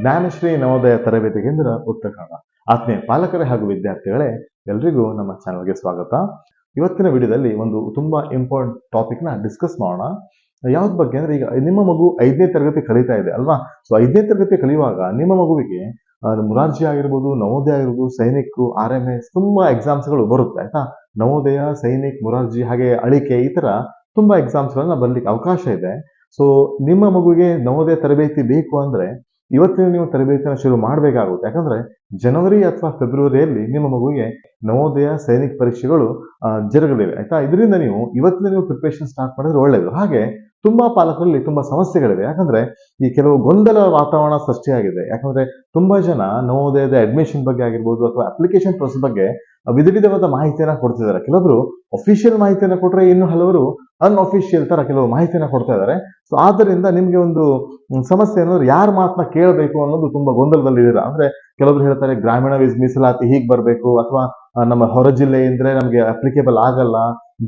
ಜ್ಞಾನಶ್ರೀ ನವೋದಯ ತರಬೇತಿ ಕೇಂದ್ರ ಉತ್ತರ ಕನ್ನಡ ಆತ್ಮೀಯ ಪಾಲಕರೇ ಹಾಗೂ ವಿದ್ಯಾರ್ಥಿಗಳೇ, ಎಲ್ರಿಗೂ ನಮ್ಮ ಚಾನಲ್ಗೆ ಸ್ವಾಗತ. ಇವತ್ತಿನ ವಿಡಿಯೋದಲ್ಲಿ ಒಂದು ತುಂಬಾ ಇಂಪಾರ್ಟೆಂಟ್ ಟಾಪಿಕ್ನ ಡಿಸ್ಕಸ್ ಮಾಡೋಣ. ಯಾವ್ದು ಬಗ್ಗೆ ಅಂದ್ರೆ ಈಗ ನಿಮ್ಮ ಮಗು ಐದನೇ ತರಗತಿ ಕಲಿತಾ ಇದೆ ಅಲ್ವಾ? ಸೊ ಐದನೇ ತರಗತಿ ಕಲಿಯುವಾಗ ನಿಮ್ಮ ಮಗುವಿಗೆ ಮುರಾರ್ಜಿ ಆಗಿರ್ಬೋದು, ನವೋದಯ ಆಗಿರ್ಬೋದು, ಸೈನಿಕ್, ಆರ್ ಎಂ ಎಸ್ ತುಂಬಾ ಎಕ್ಸಾಮ್ಸ್ಗಳು ಬರುತ್ತೆ, ಆಯ್ತಾ? ನವೋದಯ, ಸೈನಿಕ್, ಮುರಾರ್ಜಿ ಹಾಗೆ ಅಳಿಕೆ ಈ ತರ ತುಂಬಾ ಎಕ್ಸಾಮ್ಸ್ಗಳನ್ನ ಬರ್ಲಿಕ್ಕೆ ಅವಕಾಶ ಇದೆ. ಸೊ ನಿಮ್ಮ ಮಗುವಿಗೆ ನವೋದಯ ತರಬೇತಿ ಬೇಕು ಅಂದ್ರೆ ಇವತ್ತಿನ ನೀವು ತರಬೇತಿಯನ್ನು ಶುರು ಮಾಡಬೇಕಾಗುತ್ತೆ. ಯಾಕಂದ್ರೆ ಜನವರಿ ಅಥವಾ ಫೆಬ್ರವರಿಯಲ್ಲಿ ನಿಮ್ಮ ಮಗುವಿಗೆ ನವೋದಯ ಸೈನಿಕ ಪರೀಕ್ಷೆಗಳು ಜರುಗಲಿವೆ. ಆಯಿತಾ? ಇದರಿಂದ ನೀವು ಇವತ್ತಿನ ನೀವು ಪ್ರಿಪ್ರೇಷನ್ ಸ್ಟಾರ್ಟ್ ಮಾಡಿದ್ರೆ ಒಳ್ಳೆಯದು ಹಾಗೆ ತುಂಬಾ ಪಾಲಕರಲ್ಲಿ ತುಂಬಾ ಸಮಸ್ಯೆಗಳಿವೆ. ಯಾಕಂದ್ರೆ ಈ ಕೆಲವು ಗೊಂದಲ ವಾತಾವರಣ ಸೃಷ್ಟಿಯಾಗಿದೆ. ಯಾಕಂದ್ರೆ ತುಂಬಾ ಜನ ನವೋದಯದ ಅಡ್ಮಿಷನ್ ಬಗ್ಗೆ ಆಗಿರ್ಬೋದು ಅಥವಾ ಅಪ್ಲಿಕೇಶನ್ ಪ್ರೊಸೆಸ್ ಬಗ್ಗೆ ವಿಧ ವಿಧವಾದ ಮಾಹಿತಿಯನ್ನ ಕೊಡ್ತಿದ್ದಾರೆ. ಕೆಲವರು ಅಫಿಷಿಯಲ್ ಮಾಹಿತಿಯನ್ನ ಕೊಟ್ಟರೆ ಇನ್ನು ಹಲವರು ಅನ್ಅಫಿಷಿಯಲ್ ತರ ಕೆಲವು ಮಾಹಿತಿಯನ್ನ ಕೊಡ್ತಾ ಇದ್ದಾರೆ. ಸೊ ಆದ್ದರಿಂದ ನಿಮಗೆ ಒಂದು ಸಮಸ್ಯೆ ಅನ್ನೋದು ಯಾರ ಮಾತನ್ನ ಕೇಳಬೇಕು ಅನ್ನೋದು ತುಂಬಾ ಗೊಂದಲದಲ್ಲಿ ಇದ್ದೀರಾ ಅಂದ್ರೆ ಕೆಲವರು ಹೇಳ್ತಾರೆ ಗ್ರಾಮೀಣ ವಿಸ್ ಮೀಸಲಾತಿ, ಹೀಗೆ ಬರಬೇಕು. ಅಥವಾ ನಮ್ಮ ಹೊರ ಜಿಲ್ಲೆ ನಮಗೆ ನಮ್ಗೆ ಅಪ್ಲಿಕೇಬಲ್ ಆಗಲ್ಲ.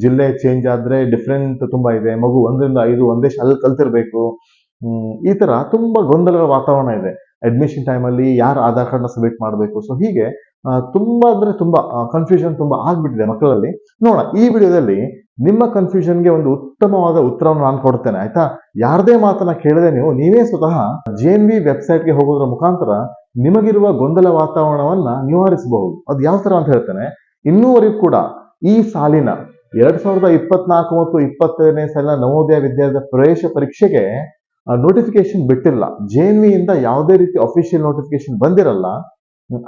ಜಿಲ್ಲೆ ಚೇಂಜ್ ಆದ್ರೆ ಡಿಫ್ರೆಂಟ್ ತುಂಬಾ ಇದೆ. ಮಗು ಒಂದರಿಂದ ಐದು ಒಂದೇ ಶಾಲೆ ಕಲ್ತಿರ್ಬೇಕು. ಈ ತರ ತುಂಬಾ ಗೊಂದಲಗಳ ವಾತಾವರಣ ಇದೆ. ಅಡ್ಮಿಷನ್ ಟೈಮಲ್ಲಿ ಯಾರು ಆಧಾರ್ ಕಾರ್ಡ್ನ ಸಬ್ಮಿಟ್ ಮಾಡಬೇಕು? ಸೊ ಹೀಗೆ ತುಂಬ ಅಂದ್ರೆ ತುಂಬಾ ಕನ್ಫ್ಯೂಷನ್ ತುಂಬಾ ಆಗಿಬಿಟ್ಟಿದೆ ಮಕ್ಕಳಲ್ಲಿ. ನೋಡೋಣ, ಈ ವಿಡಿಯೋದಲ್ಲಿ ನಿಮ್ಮ ಕನ್ಫ್ಯೂಷನ್ಗೆ ಒಂದು ಉತ್ತಮವಾದ ಉತ್ತರವನ್ನು ನಾನು ಕೊಡ್ತೇನೆ, ಆಯ್ತಾ? ಯಾರದೇ ಮಾತನ್ನ ಕೇಳದೆ ನೀವು, ನೀವೇ ಸ್ವತಃ ಜೆ ಎನ್ ವಿ ವೆಬ್ಸೈಟ್ಗೆ ಹೋಗೋದ್ರ ಮುಖಾಂತರ ನಿಮಗಿರುವ ಗೊಂದಲ ವಾತಾವರಣವನ್ನ ನಿವಾರಿಸಬಹುದು. ಅದು ಯಾವ ತರ ಅಂತ ಹೇಳ್ತೇನೆ, ಇನ್ನೂವರೆಗೂ ಕೂಡ ಈ ಸಾಲಿನ ಎರಡ್ ಸಾವಿರದ ಇಪ್ಪತ್ನಾಲ್ಕು ಮತ್ತು ಇಪ್ಪತ್ತೈದನೇ ಸಲ ನವೋದಯ ವಿದ್ಯಾರ್ಥಿ ಪ್ರವೇಶ ಪರೀಕ್ಷೆಗೆ ನೋಟಿಫಿಕೇಶನ್ ಬಿಟ್ಟಿಲ್ಲ. ಜೆ ಎನ್ ವಿಯಿಂದ ಯಾವುದೇ ರೀತಿ ಅಫಿಷಿಯಲ್ ನೋಟಿಫಿಕೇಶನ್ ಬಂದಿರಲ್ಲ.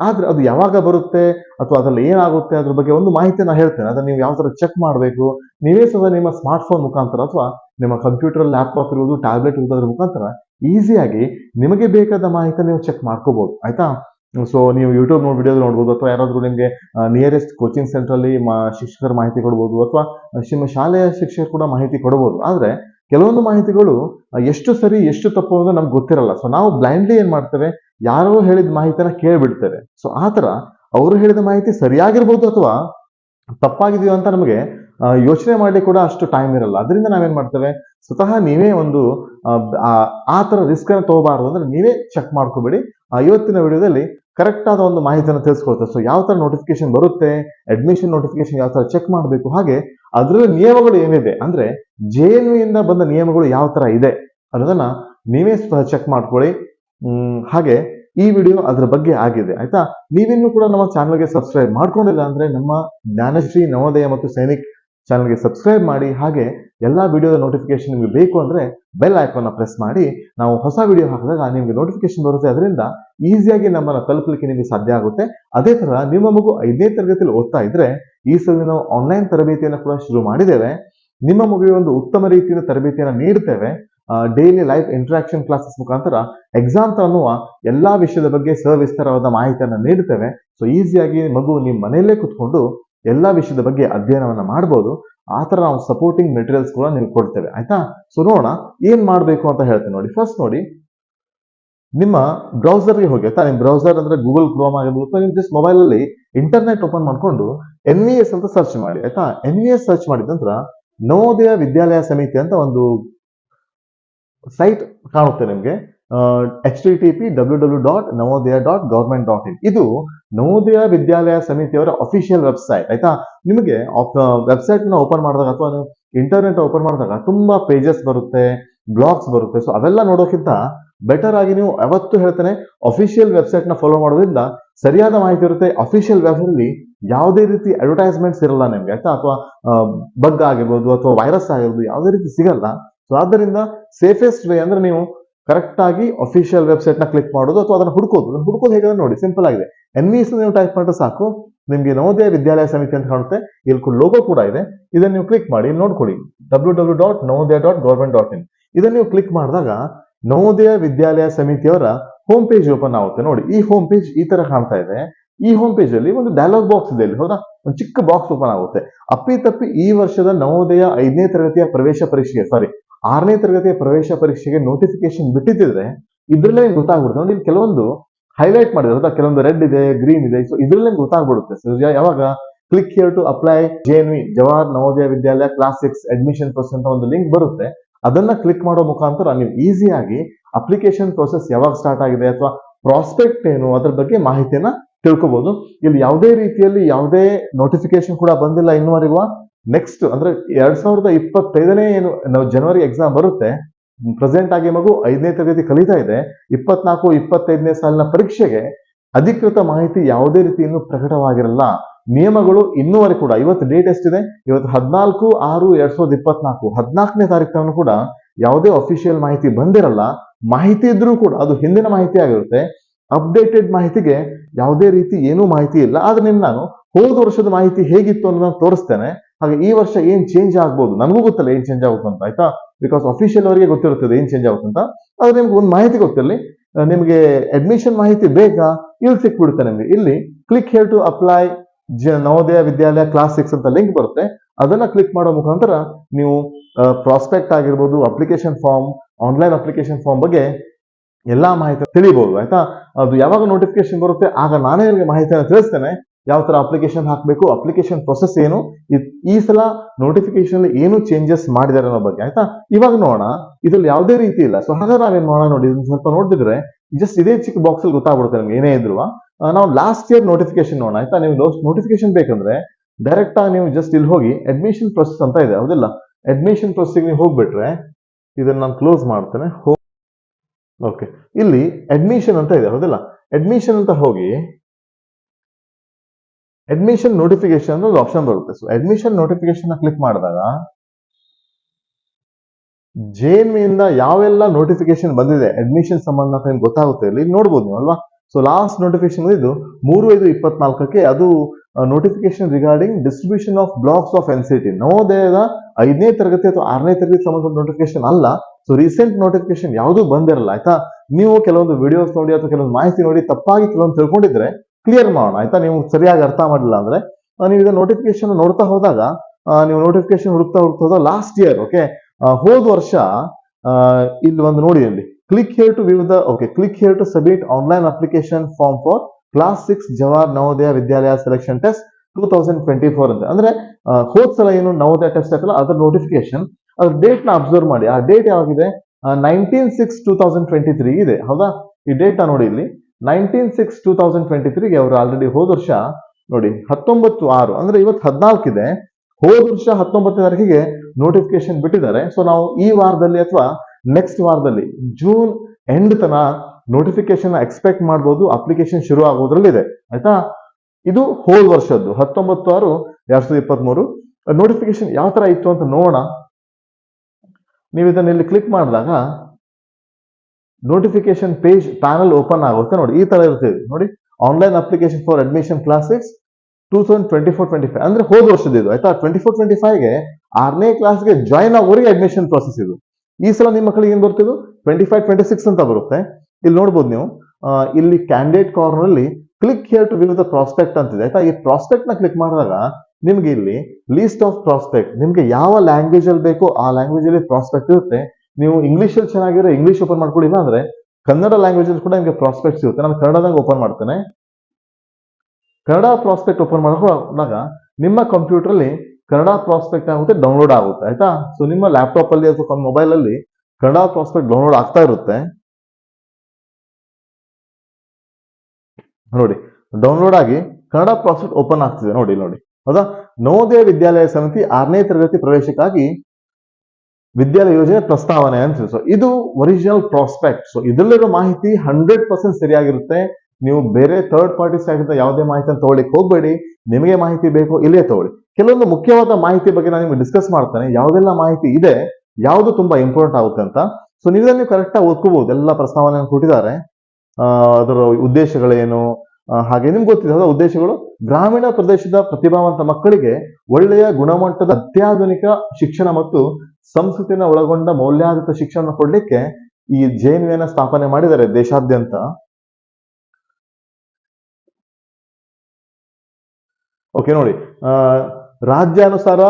ಆದ್ರೆ ಅದು ಯಾವಾಗ ಬರುತ್ತೆ, ಅಥವಾ ಅದರಲ್ಲಿ ಏನಾಗುತ್ತೆ ಅದ್ರ ಬಗ್ಗೆ ಒಂದು ಮಾಹಿತಿ ನಾನು ಹೇಳ್ತೇನೆ. ಅದನ್ನ ನೀವು ಯಾವ ತರ ಚೆಕ್ ಮಾಡಬೇಕು, ನೀವೇ ಸಹ ನಿಮ್ಮ ಸ್ಮಾರ್ಟ್ ಫೋನ್ ಮುಖಾಂತರ ಅಥವಾ ನಿಮ್ಮ ಕಂಪ್ಯೂಟರ್ ಲ್ಯಾಪ್ಟಾಪ್ ಇರುವುದು ಟ್ಯಾಬ್ಲೆಟ್ ಇರುವುದರ ಮುಖಾಂತರ ಈಸಿಯಾಗಿ ನಿಮಗೆ ಬೇಕಾದ ಮಾಹಿತಿ ನೀವು ಚೆಕ್ ಮಾಡ್ಕೋಬಹುದು ಆಯ್ತಾ? ಸೊ ನೀವು ಯೂಟ್ಯೂಬ್ ನೋಡಿ ವಿಡಿಯೋ ನೋಡ್ಬೋದು ಅಥವಾ ಯಾರಾದರೂ ನಿಮಗೆ ನಿಯರೆಸ್ಟ್ ಕೋಚಿಂಗ್ ಸೆಂಟರ್ ಅಲ್ಲಿ ಮಾ- ಶಿಕ್ಷಕರ ಮಾಹಿತಿ ಕೊಡ್ಬೋದು ಅಥವಾ ನಿಮ್ಮ ಶಾಲೆಯ ಶಿಕ್ಷಕರು ಕೂಡ ಮಾಹಿತಿ ಕೊಡಬಹುದು ಆದರೆ ಕೆಲವೊಂದು ಮಾಹಿತಿಗಳು ಎಷ್ಟು ಸರಿ ಎಷ್ಟು ತಪ್ಪು ಅನ್ನೋದು ನಮ್ಗೆ ಗೊತ್ತಿರಲ್ಲ. ಸೊ ನಾವು ಬ್ಲೈಂಡ್ಲಿ ಏನ್ ಮಾಡ್ತೇವೆ? ಯಾರೋ ಹೇಳಿದ ಮಾಹಿತಿನ ಕೇಳಿಬಿಡ್ತೇವೆ. ಸೊ ಆ ಥರ ಅವರು ಹೇಳಿದ ಮಾಹಿತಿ ಸರಿಯಾಗಿರ್ಬೋದು ಅಥವಾ ತಪ್ಪಾಗಿದೆಯೋ ಅಂತ ನಮಗೆ ಯೋಚನೆ ಮಾಡಲಿ ಕೂಡ ಅಷ್ಟು ಟೈಮ್ ಇರಲ್ಲ. ಅದರಿಂದ ನಾವೇನ್ ಮಾಡ್ತೇವೆ? ಸ್ವತಃ ನೀವೇ ಒಂದು ಆ, ತರ ರಿಸ್ಕ್ ಅನ್ನು ತಗೋಬಾರ್ದು ಅಂದ್ರೆ ನೀವೇ ಚೆಕ್ ಮಾಡ್ಕೋಬೇಡಿ. ಇವತ್ತಿನ ವಿಡಿಯೋದಲ್ಲಿ ಕರೆಕ್ಟ್ ಒಂದು ಮಾಹಿತಿಯನ್ನು ತಿಳಿಸ್ಕೊಡ್ತೇವೆ ಸೊ ಯಾವ ಥರ ನೋಟಿಫಿಕೇಶನ್ ಬರುತ್ತೆ ಅಡ್ಮಿಷನ್ ನೋಟಿಫಿಕೇಶನ್ ಯಾವ ಥರ ಚೆಕ್ ಮಾಡಬೇಕು, ಹಾಗೆ ಅದರಲ್ಲಿ ನಿಯಮಗಳು ಏನಿದೆ ಅಂದ್ರೆ ಜೆ ಎನ್ ಇಂದ ಬಂದ ನಿಯಮಗಳು ಯಾವ ಥರ ಇದೆ ಅನ್ನೋದನ್ನು ನೀವೇ ಸ್ವತಃ ಚೆಕ್ ಮಾಡ್ಕೊಳ್ಳಿ. ಹಾಗೆ ಈ ವಿಡಿಯೋ ಅದರ ಬಗ್ಗೆ ಆಗಿದೆ. ಆಯ್ತಾ? ನೀವಿನ್ನೂ ಕೂಡ ನಮ್ಮ ಚಾನಲ್ಗೆ ಸಬ್ಸ್ಕ್ರೈಬ್ ಮಾಡ್ಕೊಂಡಿಲ್ಲ ಅಂದ್ರೆ ನಮ್ಮ ಜ್ಞಾನಶ್ರೀ ನವೋದಯ ಮತ್ತು ಸೈನಿಕ್ ಚಾನಲ್ಗೆ ಸಬ್ಸ್ಕ್ರೈಬ್ ಮಾಡಿ, ಹಾಗೆ ಎಲ್ಲ ವಿಡಿಯೋದ ನೋಟಿಫಿಕೇಶನ್ ನಿಮಗೆ ಬೇಕು ಅಂದರೆ ಬೆಲ್ ಐಕಾನ್ನ ಪ್ರೆಸ್ ಮಾಡಿ. ನಾವು ಹೊಸ ವಿಡಿಯೋ ಹಾಕಿದಾಗ ನಿಮಗೆ ನೋಟಿಫಿಕೇಶನ್ ಬರುತ್ತೆ. ಅದರಿಂದ ಈಸಿಯಾಗಿ ನಮ್ಮನ್ನು ತಲುಪಲಿಕ್ಕೆ ನಿಮಗೆ ಸಾಧ್ಯ ಆಗುತ್ತೆ. ಅದೇ ಥರ ನಿಮ್ಮ ಮಗು ಐದನೇ ತರಗತಿಯಲ್ಲಿ ಓದ್ತಾ ಇದ್ರೆ, ಈ ಸಲ ನಾವು ಆನ್ಲೈನ್ ತರಬೇತಿಯನ್ನು ಕೂಡ ಶುರು ಮಾಡಿದ್ದೇವೆ. ನಿಮ್ಮ ಮಗುವಿಗೆ ಒಂದು ಉತ್ತಮ ರೀತಿಯ ತರಬೇತಿಯನ್ನು ನೀಡ್ತೇವೆ. ಡೈಲಿ ಲೈಫ್ ಇಂಟ್ರಾಕ್ಷನ್ ಕ್ಲಾಸಸ್ ಮುಖಾಂತರ ಎಕ್ಸಾಮ್ ಅನ್ನುವ ಎಲ್ಲಾ ವಿಷಯದ ಬಗ್ಗೆ ಸವಿಸ್ತಾರವಾದ ಮಾಹಿತಿಯನ್ನು ನೀಡುತ್ತೇವೆ ಸೊ ಈಸಿಯಾಗಿ ಮಗು ನಿಮ್ಮ ಮನೆಯಲ್ಲೇ ಕುತ್ಕೊಂಡು ಎಲ್ಲಾ ವಿಷಯದ ಬಗ್ಗೆ ಅಧ್ಯಯನವನ್ನ ಮಾಡ್ಬೋದು. ಆ ಥರ ನಾವು ಸಪೋರ್ಟಿಂಗ್ ಮೆಟೀರಿಯಲ್ಸ್ ಕೂಡ ನೀವು ಕೊಡ್ತೇವೆ ಆಯ್ತಾ? ಸೊ ನೋಡೋಣ. ಏನ್ ಮಾಡಬೇಕು ಅಂತ ಹೇಳ್ತೇನೆ ನೋಡಿ. ಫಸ್ಟ್ ನೋಡಿ, ನಿಮ್ಮ ಬ್ರೌಸರ್ಗೆ ಹೋಗಿ, ಆಯ್ತಾ? ನಿಮ್ಮ ಬ್ರೌಸರ್ ಅಂದ್ರೆ ಗೂಗಲ್ ಕ್ರೋಮ್ ಆಗಿರ್ಬೋದು, ಅಥವಾ ನಿಮ್ಮ ಜಸ್ಟ್ ಮೊಬೈಲಲ್ಲಿ ಇಂಟರ್ನೆಟ್ ಓಪನ್ ಮಾಡ್ಕೊಂಡು ಎನ್ ವಿ ಎಸ್ ಅಂತ ಸರ್ಚ್ ಮಾಡಿ, ಆಯ್ತಾ? ಎನ್ ವಿ ಎಸ್ ಸರ್ಚ್ ಮಾಡಿದ ನಂತರ ನವೋದಯ ವಿದ್ಯಾಲಯ ಸಮಿತಿ ಅಂತ ಒಂದು ಸೈಟ್ ಕಾಣುತ್ತೆ ನಿಮ್ಗೆ. H T T P W W dot Navodaya dot government dot in ಇದು ನವೋದಯ ವಿದ್ಯಾಲಯ ಸಮಿತಿಯವರ ಅಫಿಷಿಯಲ್ ವೆಬ್ಸೈಟ್ ಆಯ್ತಾ? ನಿಮಗೆ ವೆಬ್ಸೈಟ್ನ ಓಪನ್ ಮಾಡಿದಾಗ ಅಥವಾ ಇಂಟರ್ನೆಟ್ ಓಪನ್ ಮಾಡಿದಾಗ ತುಂಬಾ ಪೇಜಸ್ ಬರುತ್ತೆ ಬ್ಲಾಗ್ಸ್ ಬರುತ್ತೆ. ಸೊ ಅವೆಲ್ಲ ನೋಡೋಕ್ಕಿಂತ ಬೆಟರ್ ಆಗಿ ನೀವು ಯಾವತ್ತು ಹೇಳ್ತೇನೆ ಅಫಿಷಿಯಲ್ ವೆಬ್ಸೈಟ್ನ ಫಾಲೋ ಮಾಡೋದ್ರಿಂದ ಸರಿಯಾದ ಮಾಹಿತಿ ಇರುತ್ತೆ. ಅಫಿಷಿಯಲ್ ವೆಬ್ ಅಲ್ಲಿ ಯಾವುದೇ ರೀತಿ ಅಡ್ವರ್ಟೈಸ್ಮೆಂಟ್ಸ್ ಇರಲ್ಲ ನಿಮ್ಗೆ, ಆಯ್ತಾ? ಅಥವಾ ಬಗ್ ಆಗಿರ್ಬೋದು ಅಥವಾ ವೈರಸ್ ಆಗಿರ್ಬೋದು ಯಾವುದೇ ರೀತಿ ಸಿಗಲ್ಲ. ಸೊ ಆದ್ದರಿಂದ ಸೇಫೆಸ್ಟ್ ವೇ ಅಂದ್ರೆ ನೀವು ಕರೆಕ್ಟ್ ಆಗಿ ಅಫಿಷಿಯಲ್ ವೆಬ್ಸೈಟ್ನ ಕ್ಲಿಕ್ ಮಾಡೋದು ಅಥವಾ ಅದನ್ನು ಹುಡುಕೋದು. ಅದನ್ನು ಹುಡುಕೋದು ಹೇಗೆ ನೋಡಿ ಸಿಂಪಲ್ ಆಗಿದೆ. ಎನ್ ವಿ ನೀವು ಟೈಪ್ ಮಾಡಿದ್ರೆ ಸಾಕು. ನಿಮಗೆ ನವೋದಯ ವಿದ್ಯಾಲಯ ಸಮಿತಿ ಅಂತ ಕಾಣುತ್ತೆ. ಇಲ್ಲಿ ಲೋಗೋ ಕೂಡ ಇದೆ. ಇದನ್ನು ನೀವು ಕ್ಲಿಕ್ ಮಾಡಿ ನೋಡ್ಕೊಳ್ಳಿ. W W dot Navodaya dot government dot in ಇದನ್ನು ನೀವು ಕ್ಲಿಕ್ ಮಾಡಿದಾಗ ನವೋದಯ ವಿದ್ಯಾಲಯ ಸಮಿತಿಯವರ ಹೋಮ್ ಪೇಜ್ ಓಪನ್ ಆಗುತ್ತೆ. ನೋಡಿ, ಈ ಹೋಮ್ ಪೇಜ್ ಈ ತರ ಕಾಣ್ತಾ ಇದೆ. ಈ ಹೋಮ್ ಪೇಜ್ ಅಲ್ಲಿ ಒಂದು ಡೈಲಾಗ್ ಬಾಕ್ಸ್ ಇದೆ ಇಲ್ಲಿ, ಹೌದಾ? ಒಂದು ಚಿಕ್ಕ ಬಾಕ್ಸ್ ಓಪನ್ ಆಗುತ್ತೆ. ಅಪ್ಪಿ ತಪ್ಪಿ ಈ ವರ್ಷದ ನವೋದಯ ಐದನೇ ತರಗತಿಯ ಪ್ರವೇಶ ಪರೀಕ್ಷೆಗೆ ಸಾರಿ ಆರನೇ ತರಗತಿಯ ಪ್ರವೇಶ ಪರೀಕ್ಷೆಗೆ ನೋಟಿಫಿಕೇಶನ್ ಬಿಟ್ಟಿದ್ರೆ ಇದ್ರಲ್ಲೇ ಗೊತ್ತಾಗ್ಬಿಡುತ್ತೆ. ನೋಡಿ, ಇಲ್ಲಿ ಕೆಲವೊಂದು ಹೈಲೈಟ್ ಮಾಡಿದ್ರೆ ಕೆಲವೊಂದು ರೆಡ್ ಇದೆ ಗ್ರೀನ್ ಇದೆ. ಸೊ ಇದ್ರಲ್ಲೇ ಗೊತ್ತಾಗ್ಬಿಡುತ್ತೆ. ಯಾವಾಗ? Click here to apply J N V Jawahar Navodaya Vidyalaya class six admission process ಅಂತ ಒಂದು ಲಿಂಕ್ ಬರುತ್ತೆ. ಅದನ್ನ ಕ್ಲಿಕ್ ಮಾಡೋ ಮುಖಾಂತರ ನೀವು ಈಸಿಯಾಗಿ ಅಪ್ಲಿಕೇಶನ್ ಪ್ರೋಸೆಸ್ ಯಾವಾಗ ಸ್ಟಾರ್ಟ್ ಆಗಿದೆ ಅಥವಾ ಪ್ರಾಸ್ಪೆಕ್ಟ್ ಏನು ಅದ್ರ ಬಗ್ಗೆ ಮಾಹಿತಿಯನ್ನ ತಿಳ್ಕೊಬಹುದು ಇಲ್ಲಿ ಯಾವುದೇ ರೀತಿಯಲ್ಲಿ ಯಾವುದೇ ನೋಟಿಫಿಕೇಶನ್ ಕೂಡ ಬಂದಿಲ್ಲ ಇನ್ನುವರೆಗೂ. ನೆಕ್ಸ್ಟ್ ಅಂದ್ರೆ ಎರಡ್ ಸಾವಿರದ ಇಪ್ಪತ್ತೈದನೇ ಏನು, ನಾವು ಜನವರಿ ಎಕ್ಸಾಮ್ ಬರುತ್ತೆ. ಪ್ರೆಸೆಂಟ್ ಆಗಿ ಮಗು ಐದನೇ ತರಗತಿ ಕಲಿತಾ ಇದೆ. ಇಪ್ಪತ್ನಾಲ್ಕು, ಇಪ್ಪತ್ತೈದನೇ ಸಾಲಿನ ಪರೀಕ್ಷೆಗೆ ಅಧಿಕೃತ ಮಾಹಿತಿ ಯಾವುದೇ ರೀತಿ ಪ್ರಕಟವಾಗಿರಲ್ಲ. ನಿಯಮಗಳು ಇನ್ನೂವರೆ ಕೂಡ, ಇವತ್ತು ಡೇಟ್ ಎಷ್ಟಿದೆ ಇವತ್ತು ಹದಿನಾಲ್ಕು, ಆರು, ಎರಡ್ ಸಾವಿರದ ಇಪ್ಪತ್ನಾಲ್ಕು, ಹದಿನಾಲ್ಕನೇ ತಾರೀಕು ಕೂಡ ಯಾವುದೇ ಅಫಿಷಿಯಲ್ ಮಾಹಿತಿ ಬಂದಿರಲ್ಲ. ಮಾಹಿತಿ ಇದ್ರೂ ಕೂಡ, ಅದು ಹಿಂದಿನ ಮಾಹಿತಿ ಆಗಿರುತ್ತೆ. ಅಪ್ಡೇಟೆಡ್ ಮಾಹಿತಿಗೆ ಯಾವುದೇ ರೀತಿ ಏನೂ ಮಾಹಿತಿ ಇಲ್ಲ. ಆದ್ರೆ ನಿಮ್ ನಾನು ಹೋದ ವರ್ಷದ ಮಾಹಿತಿ ಹೇಗಿತ್ತು ಅನ್ನೋದನ್ನ ತೋರಿಸ್ತೇನೆ. ಹಾಗೆ ಈ ವರ್ಷ ಏನ್ ಚೇಂಜ್ ಆಗ್ಬೋದು? ನನಗೂ ಗೊತ್ತಲ್ಲ ಏನ್ ಚೇಂಜ್ ಆಗುತ್ತೆ ಅಂತ, ಆಯ್ತಾ? ಬಿಕಾಸ್ ಅಫಿಷಿಯಲ್ ಅವರಿಗೆ ಗೊತ್ತಿರುತ್ತದೆ ಏನ್ ಚೇಂಜ್ ಆಗುತ್ತೆ ಅಂತ. ಆದ್ರೆ ನಿಮ್ಗೆ ಒಂದು ಮಾಹಿತಿ ಗೊತ್ತಿರಲಿ. ನಿಮಗೆ ಅಡ್ಮಿಷನ್ ಮಾಹಿತಿ ಬೇಕಾ? ಇಲ್ಲಿ ಸಿಕ್ಬಿಡುತ್ತೆ ನಿಮಗೆ. ಇಲ್ಲಿ ಕ್ಲಿಕ್ ಹೇರ್ ಟು ಅಪ್ಲೈ ಜ, ನವೋದಯ ವಿದ್ಯಾಲಯ ಕ್ಲಾಸ್ ಸಿಕ್ಸ್ ಅಂತ ಲಿಂಕ್ ಬರುತ್ತೆ. ಅದನ್ನ ಕ್ಲಿಕ್ ಮಾಡೋ ಮುಖಾಂತರ ನೀವು ಪ್ರಾಸ್ಪೆಕ್ಟ್ ಆಗಿರ್ಬೋದು application form online application form ಬಗ್ಗೆ ಎಲ್ಲಾ ಮಾಹಿತಿ ತಿಳಿಬಹುದು ಆಯ್ತಾ? ಅದು ಯಾವಾಗ ನೋಟಿಫಿಕೇಶನ್ ಬರುತ್ತೆ, ಆಗ ನಾನೇ ನಿಮಗೆ ಮಾಹಿತಿಯನ್ನು ತಿಳಿಸ್ತೇನೆ. ಯಾವ ತರ ಅಪ್ಲಿಕೇಶನ್ ಹಾಕಬೇಕು ಅಪ್ಲಿಕೇಶನ್ ಪ್ರೊಸೆಸ್ ಏನು, ಈ ಸಲ ನೋಟಿಫಿಕೇಶನ್ ಏನು ಚೇಂಜಸ್ ಮಾಡಿದ್ದಾರೆ ಅನ್ನೋ ಬಗ್ಗೆ, ಆಯ್ತಾ? ಇವಾಗ ನೋಡೋಣ, ಇದ್ರಲ್ಲಿ ಯಾವುದೇ ರೀತಿ ಇಲ್ಲ. ಸೊ ಹಾಗಾದ್ರೆ ನಾವೇನ್ ಮಾಡೋಣ ನೋಡಿ ಸ್ವಲ್ಪ ನೋಡಿದ್ರೆ ಜಸ್ಟ್ ಇದೇ ಚಿಕ್ಕ ಬಾಕ್ಸ್ ಅಲ್ಲಿ ಗೊತ್ತಾಗ್ಬಿಡುತ್ತೆ ನಮ್ಗೆ, ಏನೇ ಇದ್ರು. ನಾವು ಲಾಸ್ಟ್ ಇಯರ್ ನೋಟಿಫಿಕೇಶನ್ ನೋಡೋಣ, ಆಯ್ತಾ? ನೀವು ನೋಟಿಫಿಕೇಶನ್ ಬೇಕಂದ್ರೆ ಡೈರೆಕ್ಟ್ ಆಗಿ ನೀವು ಜಸ್ಟ್ ಇಲ್ಲಿ ಹೋಗಿ ಅಡ್ಮಿಷನ್ ಪ್ರೊಸೆಸ್ ಅಂತ ಇದೆ, ಹೌದಿಲ್ಲ? ಅಡ್ಮಿಷನ್ ಪ್ರೊಸೆಸ್ ನೀವು ಹೋಗ್ಬಿಟ್ರೆ, ಇದನ್ನ ನಾನು ಕ್ಲೋಸ್ ಮಾಡ್ತೇನೆ ಓಕೆ ಇಲ್ಲಿ ಅಡ್ಮಿಷನ್ ಅಂತ ಇದೆ, ಹೌದಿಲ್ಲ? ಅಡ್ಮಿಷನ್ ಅಂತ ಹೋಗಿ ಅಡ್ಮಿಷನ್ ನೋಟಿಫಿಕೇಶನ್ ಅಂತ ಒಂದು ಆಪ್ಷನ್ ಬರುತ್ತೆ. ಸೊ ಅಡ್ಮಿಷನ್ ನೋಟಿಫಿಕೇಶನ್ ಕ್ಲಿಕ್ ಮಾಡಿದಾಗ ಜೇನ್ ಇಂದ ಯಾವೆಲ್ಲ ನೋಟಿಫಿಕೇಶನ್ ಬಂದಿದೆ ಅಡ್ಮಿಷನ್ ಸಂಬಂಧ ಅಂತ ಗೊತ್ತಾಗುತ್ತೆ ಇಲ್ಲಿ? ನೋಡ್ಬೋದು ನೀವು, ಅಲ್ವಾ? ಸೊ ಲಾಸ್ಟ್ ನೋಟಿಫಿಕೇಶನ್ ಬಂದಿದ್ದು ಮೂರು ಐದು ಇಪ್ಪತ್ನಾಲ್ಕಕ್ಕೆ ಅದು notification regarding distribution of blocks of N C T ನವೋದಯದ ಐದನೇ ತರಗತಿ ಅಥವಾ ಆರನೇ ತರಗತಿ ಸಂಬಂಧ ನೋಟಿಫಿಕೇಶನ್ ಅಲ್ಲ. ಸೊ ರೀಸೆಂಟ್ ನೋಟಿಫಿಕೇಶನ್ ಯಾವುದೂ ಬಂದಿರಲ್ಲ, ಆಯ್ತಾ? ನೀವು ಕೆಲವೊಂದು ವಿಡಿಯೋಸ್ ನೋಡಿ ಅಥವಾ ಕೆಲವೊಂದು ಮಾಹಿತಿ ನೋಡಿ ತಪ್ಪಾಗಿ ಕೆಲವೊಂದು ತಿಳ್ಕೊಂಡಿದ್ರೆ ಕ್ಲಿಯರ್ ಮಾಡೋಣ. ಆಯ್ತಾ? ನೀವು ಸರಿಯಾಗಿ ಅರ್ಥ ಮಾಡಿಲ್ಲ ಅಂದ್ರೆ ನೀವು ಈಗ ನೋಟಿಫಿಕೇಶನ್ ನೋಡ್ತಾ ಹೋದಾಗ ನೀವು ನೋಟಿಫಿಕೇಶನ್ ಹುಡುಕ್ತಾ ಹುಡುಕ್ತಾ ಹೋದಾಗ ಲಾಸ್ಟ್ ಇಯರ್ ಓಕೆ ಹೋದ ವರ್ಷ ಇಲ್ಲಿ ಒಂದು ನೋಡಿ ಅಲ್ಲಿ. Click here to view the okay click here to submit online application form for class six Jawahar Navodaya Vidyalaya selection test two thousand twenty four ಅಂತ ಅಂದ್ರೆ ಹೋದ್ ಸಲ ಏನು ನವೋದಯ ಟೆಸ್ಟ್ ಆಯ್ತಲ್ಲ ಅದ್ರ ನೋಟಿಫಿಕೇಶನ್ ಅದ್ರ ಡೇಟ್ನ ಅಬ್ಸರ್ವ್ ಮಾಡಿ. ಆ date ಯಾವಾಗಿದೆ? Nineteen six two thousand twenty three ಇದೆ. ಹೌದಾ? ಈ ಡೇಟ್ ನೋಡಿ ಇಲ್ಲಿ. Nineteen six two thousand twenty ತ್ರೀಗೆ ಅವರು ಆಲ್ರೆಡಿ ಹೋದ ವರ್ಷ ನೋಡಿ ಹತ್ತೊಂಬತ್ತು ಆರು, ಅಂದ್ರೆ ಇವತ್ತು ಹದಿನಾಲ್ಕಿದೆ. ಹೋದ ವರ್ಷ ಹತ್ತೊಂಬತ್ತನೇ ತಾರೀಕಿಗೆ ನೋಟಿಫಿಕೇಶನ್ ಬಿಟ್ಟಿದ್ದಾರೆ. ಸೊ ನಾವು ಈ ವಾರದಲ್ಲಿ ಅಥವಾ ನೆಕ್ಸ್ಟ್ ವಾರದಲ್ಲಿ ಜೂನ್ ಎಂಡ್ ತನ ನೋಟಿಫಿಕೇಶನ್ ಎಕ್ಸ್ಪೆಕ್ಟ್ ಮಾಡಬಹುದು ಅಪ್ಲಿಕೇಶನ್ ಶುರು ಆಗೋದ್ರಲ್ಲಿ ಇದೆ ಆಯ್ತಾ? ಇದು ಹೋದ ವರ್ಷದ್ದು, ಹತ್ತೊಂಬತ್ತು ಆರು, ಎರಡ್ ಸಾವಿರದ ಇಪ್ಪತ್ಮೂರು. ನೋಟಿಫಿಕೇಶನ್ ಯಾವ ತರ ಇತ್ತು ಅಂತ ನೋಡೋಣ. ನೀವು ಇದನ್ನ ಇಲ್ಲಿ ಕ್ಲಿಕ್ ಮಾಡಿದಾಗ ನೋಟಿಫಿಕೇಶನ್ ಪೇಜ್ ಪ್ಯಾನಲ್ ಓಪನ್ ಆಗುತ್ತೆ. ನೋಡಿ, ಈ ತರ ಇರ್ತದೆ ನೋಡಿ online application for admission classes two thousand twenty four twenty five ಅಂದ್ರೆ ಹೋದ ವರ್ಷದ ಇದು. ಆಯ್ತಾ? ಟ್ವೆಂಟಿ ಫೋರ್ ಟ್ವೆಂಟಿ ಫೈವ್ಗೆ ಆರನೇ ಕ್ಲಾಸ್ಗೆ ಜಾಯ್ನ್ ಆಗೋರಿಗೆ ಅಡ್ಮಿಷನ್ ಪ್ರೊಸೆಸ್ ಇದು. ಈ ಸಲ ನಿಮ್ಮ ಮಕ್ಕಳಿಗೆ ಏನ್ ಬರ್ತಿದ್ದು ಟ್ವೆಂಟಿ ಫೈವ್ ಟ್ವೆಂಟಿ ಸಿಕ್ಸ್ ಅಂತ ಬರುತ್ತೆ. ಇಲ್ಲಿ ನೋಡ್ಬೋದು ನೀವು. ಇಲ್ಲಿ ಕ್ಯಾಂಡಿಡೇಟ್ ಕಾರ್ನರ್ ಅಲ್ಲಿ click here to view the prospect ಅಂತಿದೆ. ಆಯ್ತಾ? ಈ ಪ್ರಾಸ್ಪೆಕ್ಟ್ನ ಕ್ಲಿಕ್ ಮಾಡಿದಾಗ ನಿಮ್ಗೆ ಇಲ್ಲಿ ಲೀಸ್ಟ್ ಆಫ್ ಪ್ರಾಸ್ಪೆಕ್ಟ್ ನಿಮ್ಗೆ ಯಾವ ಲ್ಯಾಂಗ್ವೇಜ್ ಅಲ್ಲಿ ಬೇಕೋ ಆ ಲ್ಯಾಂಗ್ವೇಜ್ ಅಲ್ಲಿ ಪ್ರಾಸ್ಪೆಕ್ಟ್ ಇರುತ್ತೆ. ನೀವು ಇಂಗ್ಲಿಷ್ ಅಲ್ಲಿ ಚೆನ್ನಾಗಿರೋ ಇಂಗ್ಲಿಷ್ ಓಪನ್ ಮಾಡ್ಕೊಳ್ಳಿಲ್ಲ ಅಂದ್ರೆ ಕನ್ನಡ ಲ್ಯಾಂಗ್ವೇಜಲ್ಲಿ ಕೂಡ ನಿಮಗೆ ಪ್ರಾಸ್ಪೆಕ್ಟ್ ಸಿಗುತ್ತೆ ನಾನು ಕನ್ನಡದಾಗ ಓಪನ್ ಮಾಡ್ತೇನೆ. ಕನ್ನಡ ಪ್ರಾಸ್ಪೆಕ್ಟ್ ಓಪನ್ ಮಾಡ್ಕೊಂಡಾಗ ನಿಮ್ಮ ಕಂಪ್ಯೂಟರ್ ಅಲ್ಲಿ ಕನ್ನಡ ಪ್ರಾಸ್ಪೆಕ್ಟ್ ಆಗುತ್ತೆ ಡೌನ್ಲೋಡ್ ಆಗುತ್ತೆ, ಆಯ್ತಾ? ಸೊ ನಿಮ್ಮ ಲ್ಯಾಪ್ಟಾಪ್ ಅಲ್ಲಿ ಅಥವಾ ಮೊಬೈಲ್ ಅಲ್ಲಿ ಕನ್ನಡ ಪ್ರಾಸ್ಪೆಕ್ಟ್ ಡೌನ್ಲೋಡ್ ಆಗ್ತಾ ಇರುತ್ತೆ. ನೋಡಿ ಡೌನ್ಲೋಡ್ ಆಗಿ ಕನ್ನಡ ಪ್ರಾಸ್ಪೆಕ್ಟ್ ಓಪನ್ ಆಗ್ತಿದೆ. ನೋಡಿ ನೋಡಿ. ಹೌದಾ? ನವೋದಯ ವಿದ್ಯಾಲಯ ಸಮಿತಿ ಆರನೇ ತರಗತಿ ಪ್ರವೇಶಕ್ಕಾಗಿ ವಿದ್ಯಾಲಯ ಯೋಜನೆ ಪ್ರಸ್ತಾವನೆ ಅಂತ ಸೊ ಇದು ಒರಿಜಿನಲ್ ಪ್ರಾಸ್ಪೆಕ್ಟ್ ಸೊ ಇದರಲ್ಲಿರೋ ಮಾಹಿತಿ ಹಂಡ್ರೆಡ್ ಪರ್ಸೆಂಟ್ ಸರಿಯಾಗಿರುತ್ತೆ. ನೀವು ಬೇರೆ ಥರ್ಡ್ ಪಾರ್ಟೀಸ್ ಆಗಿದ್ದ ಯಾವುದೇ ಮಾಹಿತಿಯನ್ನು ತಗೊಳ್ಳಿಕ್ಕೆ ಹೋಗ್ಬೇಡಿ. ನಿಮಗೆ ಮಾಹಿತಿ ಬೇಕು, ಇಲ್ಲೇ ತಗೊಳ್ಳಿ. ಕೆಲವೊಂದು ಮುಖ್ಯವಾದ ಮಾಹಿತಿ ಬಗ್ಗೆ ನಾನು ನಿಮ್ಗೆ ಡಿಸ್ಕಸ್ ಮಾಡ್ತೇನೆ. ಯಾವುದೆಲ್ಲ ಮಾಹಿತಿ ಇದೆ, ಯಾವುದು ತುಂಬಾ ಇಂಪಾರ್ಟೆಂಟ್ ಆಗುತ್ತೆ ಅಂತ. ಸೊ ನೀವು ಕರೆಕ್ಟಾಗಿ ಓದ್ಕೋಬಹುದು. ಎಲ್ಲ ಪ್ರಸ್ತಾವನೆಯನ್ನು ಕೊಟ್ಟಿದ್ದಾರೆ. ಅದರ ಉದ್ದೇಶಗಳೇನು? ಹಾಗೆ ನಿಮ್ಗೆ ಗೊತ್ತಿದೆ ಉದ್ದೇಶಗಳು? ಗ್ರಾಮೀಣ ಪ್ರದೇಶದ ಪ್ರತಿಭಾವಂತ ಮಕ್ಕಳಿಗೆ ಒಳ್ಳೆಯ ಗುಣಮಟ್ಟದ ಅತ್ಯಾಧುನಿಕ ಶಿಕ್ಷಣ ಮತ್ತು ಸಂಸ್ಕೃತಿನ ಒಳಗೊಂಡ ಮೌಲ್ಯಾಧಾರಿತ ಶಿಕ್ಷಣ ಕೊಡ್ಲಿಕ್ಕೆ ಈ ಜೆಎನ್ವಿನ ಸ್ಥಾಪನೆ ಮಾಡಿದ್ದಾರೆ ದೇಶಾದ್ಯಂತ. ಓಕೆ ನೋಡಿ. ರಾಜ್ಯಾನುಸಾರ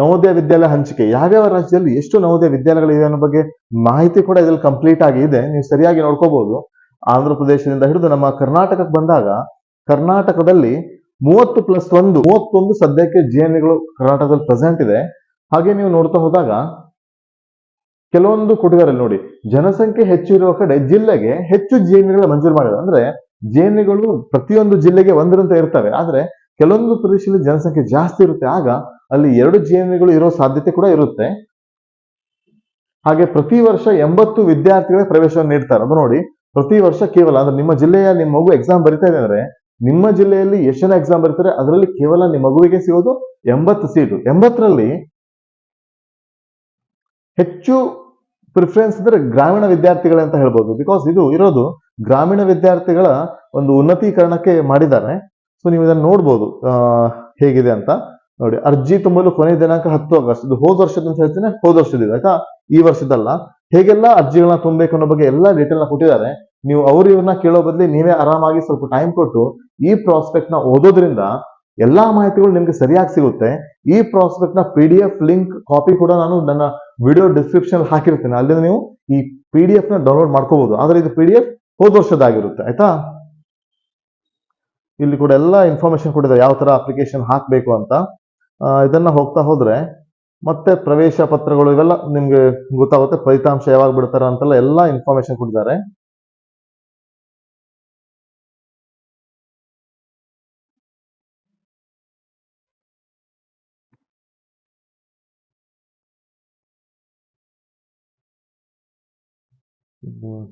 ನವೋದಯ ವಿದ್ಯಾಲಯ ಹಂಚಿಕೆ. ಯಾವ್ಯಾವ ರಾಜ್ಯದಲ್ಲಿ ಎಷ್ಟು ನವೋದಯ ವಿದ್ಯಾಲಯಗಳಿವೆ ಅನ್ನೋ ಬಗ್ಗೆ ಮಾಹಿತಿ ಕೂಡ ಇದ್ರಲ್ಲಿ ಕಂಪ್ಲೀಟ್ ಆಗಿ ಇದೆ. ನೀವು ಸರಿಯಾಗಿ ನೋಡ್ಕೋಬಹುದು ಆಂಧ್ರ ಪ್ರದೇಶದಿಂದ ಹಿಡಿದು ನಮ್ಮ ಕರ್ನಾಟಕಕ್ಕೆ ಬಂದಾಗ ಕರ್ನಾಟಕದಲ್ಲಿ ಮೂವತ್ತು ಪ್ಲಸ್ ಒಂದು, ಮೂವತ್ತೊಂದು ಸದ್ಯಕ್ಕೆ ಜಿಎನ್ಗಳು ಕರ್ನಾಟಕದಲ್ಲಿ ಪ್ರೆಸೆಂಟ್ ಇದೆ. ಹಾಗೆ ನೀವು ನೋಡ್ತಾ ಹೋದಾಗ ಕೆಲವೊಂದು ಕೊಟ್ಟಿದ್ದಾರೆ ನೋಡಿ, ಜನಸಂಖ್ಯೆ ಹೆಚ್ಚು ಇರುವ ಕಡೆ ಜಿಲ್ಲೆಗೆ ಹೆಚ್ಚು ಜೇನುಗಳ ಮಂಜೂರು ಮಾಡಿದೆ ಅಂದ್ರೆ ಜೇನುಗಳು ಪ್ರತಿಯೊಂದು ಜಿಲ್ಲೆಗೆ ಒಂದರಂತೆ ಇರ್ತವೆ. ಆದ್ರೆ ಕೆಲವೊಂದು ಪ್ರದೇಶದಲ್ಲಿ ಜನಸಂಖ್ಯೆ ಜಾಸ್ತಿ ಇರುತ್ತೆ. ಆಗ ಅಲ್ಲಿ ಎರಡು ಜೇನುಗಳು ಇರೋ ಸಾಧ್ಯತೆ ಕೂಡ ಇರುತ್ತೆ. ಹಾಗೆ ಪ್ರತಿ ವರ್ಷ ಎಂಬತ್ತು ವಿದ್ಯಾರ್ಥಿಗಳ ಪ್ರವೇಶವನ್ನು ನೀಡ್ತಾರೆ. ಅದು ನೋಡಿ ಪ್ರತಿ ವರ್ಷ ಕೇವಲ, ಅಂದ್ರೆ ನಿಮ್ಮ ಜಿಲ್ಲೆಯ ನಿಮ್ಮ ಮಗು ಎಕ್ಸಾಮ್ ಬರಿತಾ ಇದೆ ಅಂದ್ರೆ, ನಿಮ್ಮ ಜಿಲ್ಲೆಯಲ್ಲಿ ಎಷ್ಟು ಜನ ಎಕ್ಸಾಮ್ ಬರೀತಾರೆ, ಅದರಲ್ಲಿ ಕೇವಲ ನಿಮ್ಮ ಮಗುವಿಗೆ ಸಿಗೋದು ಎಂಬತ್ತು ಸೀಟು ಎಂಬತ್ತರಲ್ಲಿ ಹೆಚ್ಚು ಪ್ರಿಫರೆನ್ಸ್ ಅಂದ್ರೆ ಗ್ರಾಮೀಣ ವಿದ್ಯಾರ್ಥಿಗಳೇ ಅಂತ ಹೇಳ್ಬೋದು. ಬಿಕಾಸ್ ಇದು ಇರೋದು ಗ್ರಾಮೀಣ ವಿದ್ಯಾರ್ಥಿಗಳ ಒಂದು ಉನ್ನತೀಕರಣಕ್ಕೆ ಮಾಡಿದ್ದಾರೆ. ಸೊ ನೀವು ಇದನ್ನು ನೋಡ್ಬೋದು ಹೇಗಿದೆ ಅಂತ. ನೋಡಿ, ಅರ್ಜಿ ತುಂಬಲು ಕೊನೆ ದಿನಾಂಕ ಹತ್ತು ಆಗಸ್ಟ್. ಇದು ಹೋದ ವರ್ಷದ ಅಂತ ಹೇಳ್ತೀನಿ, ಹೋದ ವರ್ಷದಿದೆ, ಆಯ್ತಾ? ಈ ವರ್ಷದಲ್ಲ. ಹೇಗೆಲ್ಲ ಅರ್ಜಿಗಳನ್ನ ತುಂಬಬೇಕು ಅನ್ನೋ ಬಗ್ಗೆ ಎಲ್ಲ ಡೀಟೇಲ್ನ ಕೊಟ್ಟಿದ್ದಾರೆ. ನೀವು ಅವ್ರು ಇವ್ರನ್ನ ಕೇಳೋ ಬದಲಿ ನೀವೇ ಆರಾಮಾಗಿ ಸ್ವಲ್ಪ ಟೈಮ್ ಕೊಟ್ಟು ಈ ಪ್ರಾಸ್ಪೆಕ್ಟ್ನ ಓದೋದ್ರಿಂದ ಎಲ್ಲಾ ಮಾಹಿತಿಗಳು ನಿಮ್ಗೆ ಸರಿಯಾಗಿ ಸಿಗುತ್ತೆ. ಈ ಪ್ರಾಸ್ಪೆಕ್ಟ್ನ P D F link copy ಕೂಡ ನಾನು ನನ್ನ ವಿಡಿಯೋ ಡಿಸ್ಕ್ರಿಪ್ಷನ್ ಹಾಕಿರ್ತೇನೆ. ಅಲ್ಲಿಂದ ನೀವು ಈ ಪಿ ಡಿ ಎಫ್ನ ಡೌನ್ಲೋಡ್ ಮಾಡ್ಕೋಬಹುದು ಆದ್ರೆ ಇದು ಪಿ ಡಿ ಎಫ್ ಹೋದ ವರ್ಷದಾಗಿರುತ್ತೆ ಆಯ್ತಾ? ಇಲ್ಲಿ ಕೂಡ ಎಲ್ಲ ಇನ್ಫಾರ್ಮೇಶನ್ ಕೊಟ್ಟಿದ್ದಾರೆ. ಯಾವ ತರ ಅಪ್ಲಿಕೇಶನ್ ಹಾಕಬೇಕು ಅಂತ. ಇದನ್ನ ಹೋಗ್ತಾ ಹೋದ್ರೆ ಮತ್ತೆ ಪ್ರವೇಶ ಪತ್ರಗಳು ಇವೆಲ್ಲ ನಿಮ್ಗೆ ಗೊತ್ತಾಗುತ್ತೆ ಫಲಿತಾಂಶ ಯಾವಾಗ ಬಿಡ್ತಾರ ಅಂತೆಲ್ಲ ಎಲ್ಲ ಇನ್ಫಾರ್ಮೇಶನ್ ಕೊಟ್ಟಿದ್ದಾರೆ ಹ್ಮ್.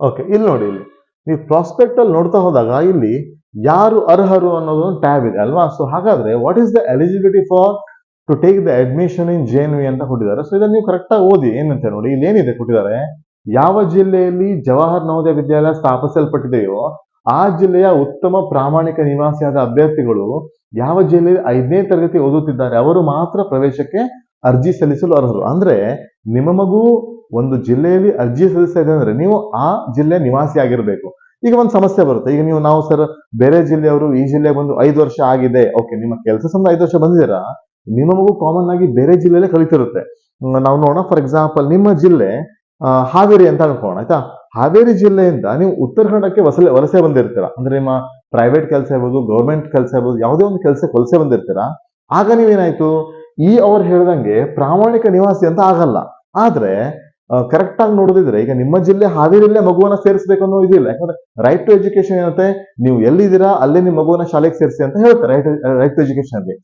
ಓಕೆ ಇಲ್ಲಿ ನೋಡಿ ಇಲ್ಲಿ. ನೀವು ಪ್ರಾಸ್ಪೆಕ್ಟ್ ಅಲ್ಲಿ ನೋಡ್ತಾ ಹೋದಾಗ ಇಲ್ಲಿ ಯಾರು ಅರ್ಹರು ಅನ್ನೋದು ಒಂದು ಟ್ಯಾಬ್ ಇದೆ ಅಲ್ವಾ? ಸೊ ಹಾಗಾದ್ರೆ what is the eligibility for to take the admission in J N V ಅಂತ ಕೊಟ್ಟಿದ್ದಾರೆ. ಸೊ ಇದನ್ನ ನೀವು ಕರೆಕ್ಟ್ ಆಗಿ ಓದಿ, ಏನಂತ ನೋಡಿ. ಇಲ್ಲಿ ಏನಿದೆ ಕೊಟ್ಟಿದ್ದಾರೆ? ಯಾವ ಜಿಲ್ಲೆಯಲ್ಲಿ ಜವಾಹರ್ ನವೋದಯ ವಿದ್ಯಾಲಯ ಸ್ಥಾಪಿಸಲ್ಪಟ್ಟಿದೆಯೋ, ಆ ಜಿಲ್ಲೆಯ ಉತ್ತಮ ಪ್ರಾಮಾಣಿಕ ನಿವಾಸಿಯಾದ ಅಭ್ಯರ್ಥಿಗಳು ಯಾವ ಜಿಲ್ಲೆಯಲ್ಲಿ ಐದನೇ ತರಗತಿ ಓದುತ್ತಿದ್ದಾರೆ, ಅವರು ಮಾತ್ರ ಪ್ರವೇಶಕ್ಕೆ ಅರ್ಜಿ ಸಲ್ಲಿಸಲು ಅರ್ಹರು. ಅಂದ್ರೆ ನಿಮ್ಮ ಮಗು ಒಂದು ಜಿಲ್ಲೆಯಲ್ಲಿ ಅರ್ಜಿ ಸಲ್ಲಿಸ್ತಾ ಇದೆ ಅಂದ್ರೆ ನೀವು ಆ ಜಿಲ್ಲೆ ನಿವಾಸಿ ಆಗಿರಬೇಕು. ಈಗ ಒಂದು ಸಮಸ್ಯೆ ಬರುತ್ತೆ. ಈಗ ನೀವು, ನಾವು ಸರ್ ಬೇರೆ ಜಿಲ್ಲೆಯವರು ಈ ಜಿಲ್ಲೆ ಬಂದು ಐದು ವರ್ಷ ಆಗಿದೆ. ಓಕೆ ನಿಮ್ಮ ಕೆಲಸ ಸಂಬಂಧ ಐದು ವರ್ಷ ಬಂದಿದ್ದೀರಾ? ನಿಮ್ಮ ಮಗು ಕಾಮನ್ ಆಗಿ ಬೇರೆ ಜಿಲ್ಲೆಯಲ್ಲೇ ಕಲಿತಿರುತ್ತೆ ನಾವು ನೋಡೋಣ ಫಾರ್ ಎಕ್ಸಾಂಪಲ್ ನಿಮ್ಮ ಜಿಲ್ಲೆ ಹಾವೇರಿ ಅಂತ ಅನ್ಕೋಣ ಆಯ್ತಾ? ಹಾವೇರಿ ಜಿಲ್ಲೆಯಿಂದ ನೀವು ಉತ್ತರ ಕನ್ನಡಕ್ಕೆ ವಸಲೆ, ವಲಸೆ ಬಂದಿರ್ತೀರಾ? ಅಂದ್ರೆ ನಿಮ್ಮ ಪ್ರೈವೇಟ್ ಕೆಲಸ ಇರ್ಬೋದು ಗೌರ್ಮೆಂಟ್ ಕೆಲಸ ಇರ್ಬೋದು, ಯಾವುದೇ ಒಂದು ಕೆಲಸಕ್ಕೆ ವಲಸೆ ಬಂದಿರ್ತೀರಾ? ಆಗ ನೀವೇನಾಯ್ತು? ಈ ಅವ್ರು ಹೇಳ್ದಂಗೆ ಪ್ರಾಮಾಣಿಕ ನಿವಾಸಿ ಅಂತ ಆಗಲ್ಲ. ಆದ್ರೆ ಕರೆಕ್ಟ್ ಆಗಿ ನೋಡೋದಿದ್ರೆ, ಈಗ ನಿಮ್ಮ ಜಿಲ್ಲೆ ಹಾವೇರಿಯಲ್ಲೇ ಮಗುವನ್ನ ಸೇರಿಸಬೇಕು ಅನ್ನೋ ಇದಿಲ್ಲ. ಯಾಕಂದ್ರೆ ರೈಟ್ ಟು ಎಜುಕೇಶನ್ ಏನಂತೆ, ನೀವು ಎಲ್ಲಿದ್ದೀರಾ, ಅಲ್ಲೇ ನಿಮ್ಮ ಮಗುವನ್ನ ಶಾಲೆಗೆ ಸೇರಿಸಿ ಅಂತ ಹೇಳ್ತಾರೆ. ರೈಟ್ ರೈಟ್ ಟು ಎಜುಕೇಶನ್ ಅಲ್ಲಿ.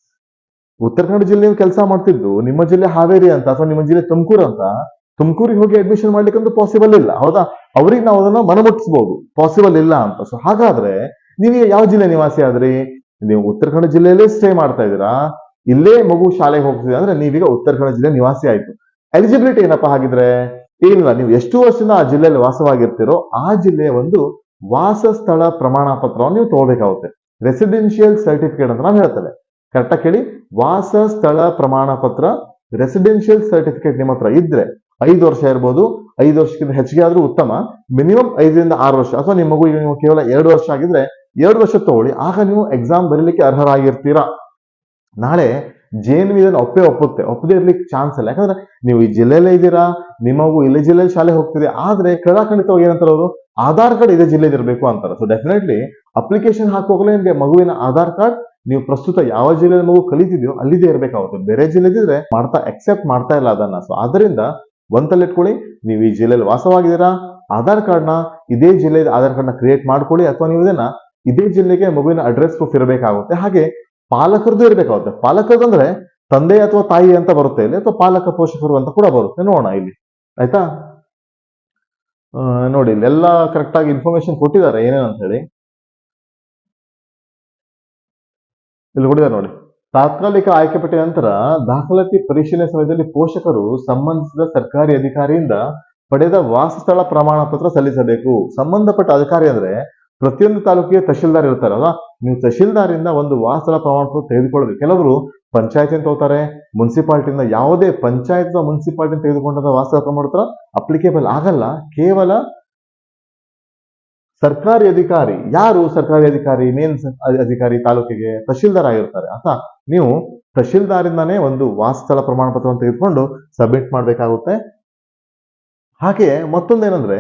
ಉತ್ತರ ಕನ್ನಡ ಜಿಲ್ಲೆ ಕೆಲಸ ಮಾಡ್ತಿದ್ದು, ನಿಮ್ಮ ಜಿಲ್ಲೆ ಹಾವೇರಿ ಅಂತ ಅಥವಾ ನಿಮ್ಮ ಜಿಲ್ಲೆ ತುಮಕೂರು ಅಂತ, ತುಮಕೂರಿಗೆ ಹೋಗಿ ಅಡ್ಮಿಷನ್ ಮಾಡ್ಲಿಕ್ಕಂತೂ ಪಾಸಿಬಲ್ ಇಲ್ಲ. ಹೌದಾ? ಅವ್ರಿಗೆ ನಾವು ಅದನ್ನ ಮನಮುಟ್ಟಿಸಬಹುದು ಪಾಸಿಬಲ್ ಇಲ್ಲ ಅಂತ. ಸೊ ಹಾಗಾದ್ರೆ ನೀವು ಯಾವ ಜಿಲ್ಲೆ ನಿವಾಸಿ ಆದ್ರಿ? ನೀವು ಉತ್ತರ ಕನ್ನಡ ಜಿಲ್ಲೆಯಲ್ಲೇ ಸ್ಟೇ ಮಾಡ್ತಾ ಇದ್ದೀರಾ? ಇಲ್ಲೇ ಮಗು ಶಾಲೆಗೆ ಹೋಗ್ತಿದೆ ಅಂದ್ರೆ ನೀವೀಗ ಉತ್ತರ ಕನ್ನಡ ಜಿಲ್ಲೆ ನಿವಾಸಿ ಆಯ್ತು. ಎಲಿಜಿಬಿಲಿಟಿ ಏನಪ್ಪಾ ಹಾಗಿದ್ರೆ, ಏನಿಲ್ಲ, ನೀವು ಎಷ್ಟು ವರ್ಷದಿಂದ ಆ ಜಿಲ್ಲೆಯಲ್ಲಿ ವಾಸವಾಗಿರ್ತೀರೋ ಆ ಜಿಲ್ಲೆಯ ಒಂದು ವಾಸಸ್ಥಳ ಪ್ರಮಾಣ ಪತ್ರವನ್ನು ನೀವು ತಗೋಬೇಕಾಗುತ್ತೆ. ರೆಸಿಡೆನ್ಷಿಯಲ್ ಸರ್ಟಿಫಿಕೇಟ್ ಅಂತ ನಾವು ಹೇಳ್ತೇವೆ ಕರೆಕ್ಟಾಗಿ ಕೇಳಿ ವಾಸ ಸ್ಥಳ ಪ್ರಮಾಣ ಪತ್ರ ರೆಸಿಡೆನ್ಷಿಯಲ್ ಸರ್ಟಿಫಿಕೇಟ್ ನಿಮ್ಮ ಹತ್ರ ಇದ್ರೆ ಐದು ವರ್ಷ ಇರ್ಬೋದು, ಐದು ವರ್ಷಕ್ಕಿಂತ ಹೆಚ್ಚಿಗೆ ಆದ್ರೂ ಉತ್ತಮ. ಮಿನಿಮಮ್ ಐದರಿಂದ ಆರು ವರ್ಷ, ಅಥವಾ ನಿಮ್ಮ ಮಗು ಈಗ ನೀವು ಕೇವಲ ಎರಡು ವರ್ಷ ಆಗಿದ್ರೆ ಎರಡು ವರ್ಷ ತಗೊಳ್ಳಿ, ಆಗ ನೀವು ಎಕ್ಸಾಮ್ ಬರೀಲಿಕ್ಕೆ ಅರ್ಹರಾಗಿರ್ತೀರಾ. ನಾಳೆ ಜೇನು ಇದನ್ನು ಒಪ್ಪೇ ಒಪ್ಪುತ್ತೆ. ಒಪ್ಪದೇ ಇರ್ಲಿಕ್ಕೆ ಚಾನ್ಸ್ ಇಲ್ಲ. ಯಾಕಂದ್ರೆ ನೀವು ಈ ಜಿಲ್ಲೆಯಲ್ಲೇ ಇದ್ದೀರಾ, ನಿಮ್ಮ ಮಗು ಇಲ್ಲೇ ಜಿಲ್ಲೆಯಲ್ಲಿ ಶಾಲೆ ಹೋಗ್ತಿದೆ, ಆದ್ರೆ ಖಂಡಿತವಾಗಿ ಏನಂತಾರೆ ಅವರು ಆಧಾರ್ ಕಾರ್ಡ್ ಇದೇ ಜಿಲ್ಲೆಯಲ್ಲಿ ಇರಬೇಕು ಅಂತಾರೆ. ಸೊ ಡೆಫಿನೆಟ್ಲಿ ಅಪ್ಲಿಕೇಶನ್ ಹಾಕುವಾಗಲೇ ನಿಮಗೆ ಮಗುವಿನ ಆಧಾರ್ ಕಾರ್ಡ್ ನೀವು ಪ್ರಸ್ತುತ ಯಾವ ಜಿಲ್ಲೆಯ ಮಗು ಕಲಿತಿದ್ಯೋ ಅಲ್ಲಿದೆ ಇರಬೇಕಾಗುತ್ತೆ. ಬೇರೆ ಜಿಲ್ಲೆದಿದ್ರೆ ಮಾಡ್ತಾ ಅಕ್ಸೆಪ್ಟ್ ಮಾಡ್ತಾ ಇಲ್ಲ ಅದನ್ನ. ಸೊ ಅದರಿಂದ ಒಂದಲ್ಲಿ ಇಟ್ಕೊಳ್ಳಿ, ನೀವು ಈ ಜಿಲ್ಲೆಯಲ್ಲಿ ವಾಸವಾಗಿದ್ದೀರಾ, ಆಧಾರ್ ಕಾರ್ಡ್ನ ಇದೇ ಜಿಲ್ಲೆಯ ಆಧಾರ್ ಕಾರ್ಡ್ನ ಕ್ರಿಯೇಟ್ ಮಾಡ್ಕೊಳ್ಳಿ, ಅಥವಾ ನೀವು ಇದನ್ನ ಇದೇ ಜಿಲ್ಲೆಗೆ ಮಗುವಿನ ಅಡ್ರೆಸ್ ಪ್ರೂಫ್ ಇರಬೇಕಾಗುತ್ತೆ. ಹಾಗೆ ಪಾಲಕರದ್ದು ಇರಬೇಕಾಗುತ್ತೆ ಪಾಲಕರದ್ದು ಅಂದ್ರೆ ತಂದೆ ಅಥವಾ ತಾಯಿ ಅಂತ ಬರುತ್ತೆ ಇಲ್ಲಿ, ಅಥವಾ ಪಾಲಕ, ಪೋಷಕರು ಅಂತ ಕೂಡ ಬರುತ್ತೆ. ನೋಡೋಣ ಇಲ್ಲಿ. ಆಯ್ತಾ? ನೋಡಿ ಎಲ್ಲ ಕರೆಕ್ಟ್ ಆಗಿ ಇನ್ಫಾರ್ಮೇಶನ್ ಕೊಟ್ಟಿದ್ದಾರೆ. ಏನೇನಂತ ಹೇಳಿ. ಇಲ್ಲಿ ಕೊಟ್ಟಿದ್ದಾರೆ ನೋಡಿ. ತಾತ್ಕಾಲಿಕ ಆಯ್ಕೆ ಪಟ್ಟಿಯ ನಂತರ ದಾಖಲಾತಿ ಪರಿಶೀಲನೆ ಸಮಯದಲ್ಲಿ ಪೋಷಕರು ಸಂಬಂಧಿಸಿದ ಸರ್ಕಾರಿ ಅಧಿಕಾರಿಯಿಂದ ಪಡೆದ ವಾಸಸ್ಥಳ ಪ್ರಮಾಣ ಪತ್ರ ಸಲ್ಲಿಸಬೇಕು. ಸಂಬಂಧಪಟ್ಟ ಅಧಿಕಾರಿ ಅಂದ್ರೆ ಪ್ರತಿಯೊಂದು ತಾಲೂಕಿಗೆ ತಹಶೀಲ್ದಾರ್ ಇರ್ತಾರಲ್ಲ ನೀವು ತಹಶೀಲ್ದಾರಿಂದ ಒಂದು ವಾಸಸ್ಥಳ ಪ್ರಮಾಣ ಪತ್ರ ತೆಗೆದುಕೊಳ್ಬೇಕು ಕೆಲವರು ಪಂಚಾಯತ್ ತಗೋತಾರೆ, ಮುನ್ಸಿಪಾಲ್ಟಿಯಿಂದ ಯಾವುದೇ ಪಂಚಾಯತ್ ಮುನ್ಸಿಪಾಲಿಟಿ ತೆಗೆದುಕೊಂಡಂತ ವಾಸ್ತವ ಪ್ರಮಾಣ ಪತ್ರ ಅಪ್ಲಿಕೇಬಲ್ ಆಗಲ್ಲ. ಕೇವಲ ಸರ್ಕಾರಿ ಅಧಿಕಾರಿ, ಯಾರು ಸರ್ಕಾರಿ ಅಧಿಕಾರಿ ಮೇನ್ ಅಧಿಕಾರಿ ತಾಲೂಕಿಗೆ ತಹಶೀಲ್ದಾರ್ ಆಗಿರ್ತಾರೆ. ಅಂತ ನೀವು ತಹಶೀಲ್ದಾರಿಂದಾನೇ ಒಂದು ವಾಸಸ್ಥಳ ಪ್ರಮಾಣ ಪತ್ರವನ್ನು ತೆಗೆದುಕೊಂಡು ಸಬ್ಮಿಟ್ ಮಾಡಬೇಕಾಗುತ್ತೆ. ಹಾಗೆ ಮತ್ತೊಂದೇನಂದ್ರೆ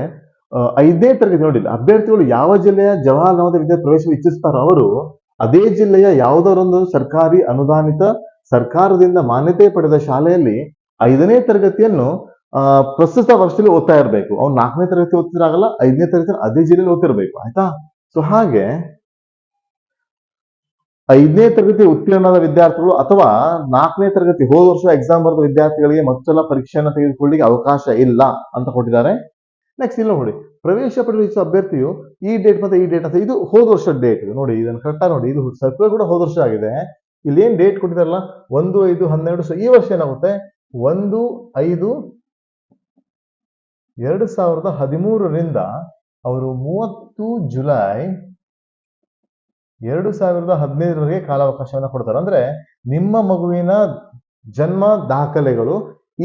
ಐದನೇ ತರಗತಿ ನೋಡಿಲ್ಲ. ಅಭ್ಯರ್ಥಿಗಳು ಯಾವ ಜಿಲ್ಲೆಯ ಜವಾಹರ್ ನವೋದಯ ವಿದ್ಯಾರ್ಥಿ ಪ್ರವೇಶ ಇಚ್ಛಿಸ್ತಾರೋ ಅವರು, ಅದೇ ಜಿಲ್ಲೆಯ ಯಾವುದರೊಂದು ಸರ್ಕಾರಿ ಅನುದಾನಿತ ಸರ್ಕಾರದಿಂದ ಮಾನ್ಯತೆ ಪಡೆದ ಶಾಲೆಯಲ್ಲಿ ಐದನೇ ತರಗತಿಯನ್ನು ಪ್ರಸ್ತುತ ವರ್ಷದಲ್ಲಿ ಓದ್ತಾ ಇರಬೇಕು. ಅವ್ರು ನಾಲ್ಕನೇ ತರಗತಿ ಓದ್ತಿರಾಗಲ್ಲ ಐದನೇ ತರಗತಿ ಅದೇ ಜಿಲ್ಲೆಯಲ್ಲಿ ಓದ್ತಿರ್ಬೇಕು. ಆಯ್ತಾ? ಸೊ ಹಾಗೆ ಐದನೇ ತರಗತಿ ಉತ್ತೀರ್ಣದ ವಿದ್ಯಾರ್ಥಿಗಳು ಅಥವಾ ನಾಲ್ಕನೇ ತರಗತಿ ಹೋದ ವರ್ಷ ಎಕ್ಸಾಮ್ ಬರೆದ ವಿದ್ಯಾರ್ಥಿಗಳಿಗೆ ಮತ್ತೊಲ್ಲ ಪರೀಕ್ಷೆಯನ್ನು ತೆಗೆದುಕೊಳ್ಳಿಕ್ಕೆ ಅವಕಾಶ ಇಲ್ಲ ಅಂತ ಕೊಟ್ಟಿದ್ದಾರೆ. ನೆಕ್ಸ್ಟ್ ಇಲ್ಲ ನೋಡಿ, ಪ್ರವೇಶ ಪಡೆಯುವ ಅಭ್ಯರ್ಥಿಯು ಈ ಡೇಟ್ ಮತ್ತೆ ಈ ಡೇಟ್ ಅಂತ ಇದು ಹೋದ ವರ್ಷದ ಡೇಟ್ ನೋಡಿ, ಇದನ್ನು ಕರೆಕ್ಟಾಗಿ ನೋಡಿ, ಇದು ಸರ್ಕಲ್ ಕೂಡ ಹೋದ ವರ್ಷ ಆಗಿದೆ. ಇಲ್ಲಿ ಏನು ಡೇಟ್ ಕೊಟ್ಟಿದಾರಲ್ಲ ಒಂದು, ಐದು, ಹನ್ನೆರಡು ಈ ವರ್ಷ ಏನಾಗುತ್ತೆ? ಒಂದು, ಐದು, ಎರಡು ಸಾವಿರದ ಹದಿಮೂರರಿಂದ ಅವರು ಮೂವತ್ತು ಜುಲೈ ಎರಡು ಸಾವಿರದ ಹದಿನೈದರವರೆಗೆ ಕಾಲಾವಕಾಶವನ್ನು ಕೊಡ್ತಾರೆ. ಅಂದ್ರೆ ನಿಮ್ಮ ಮಗುವಿನ ಜನ್ಮ ದಾಖಲೆಗಳು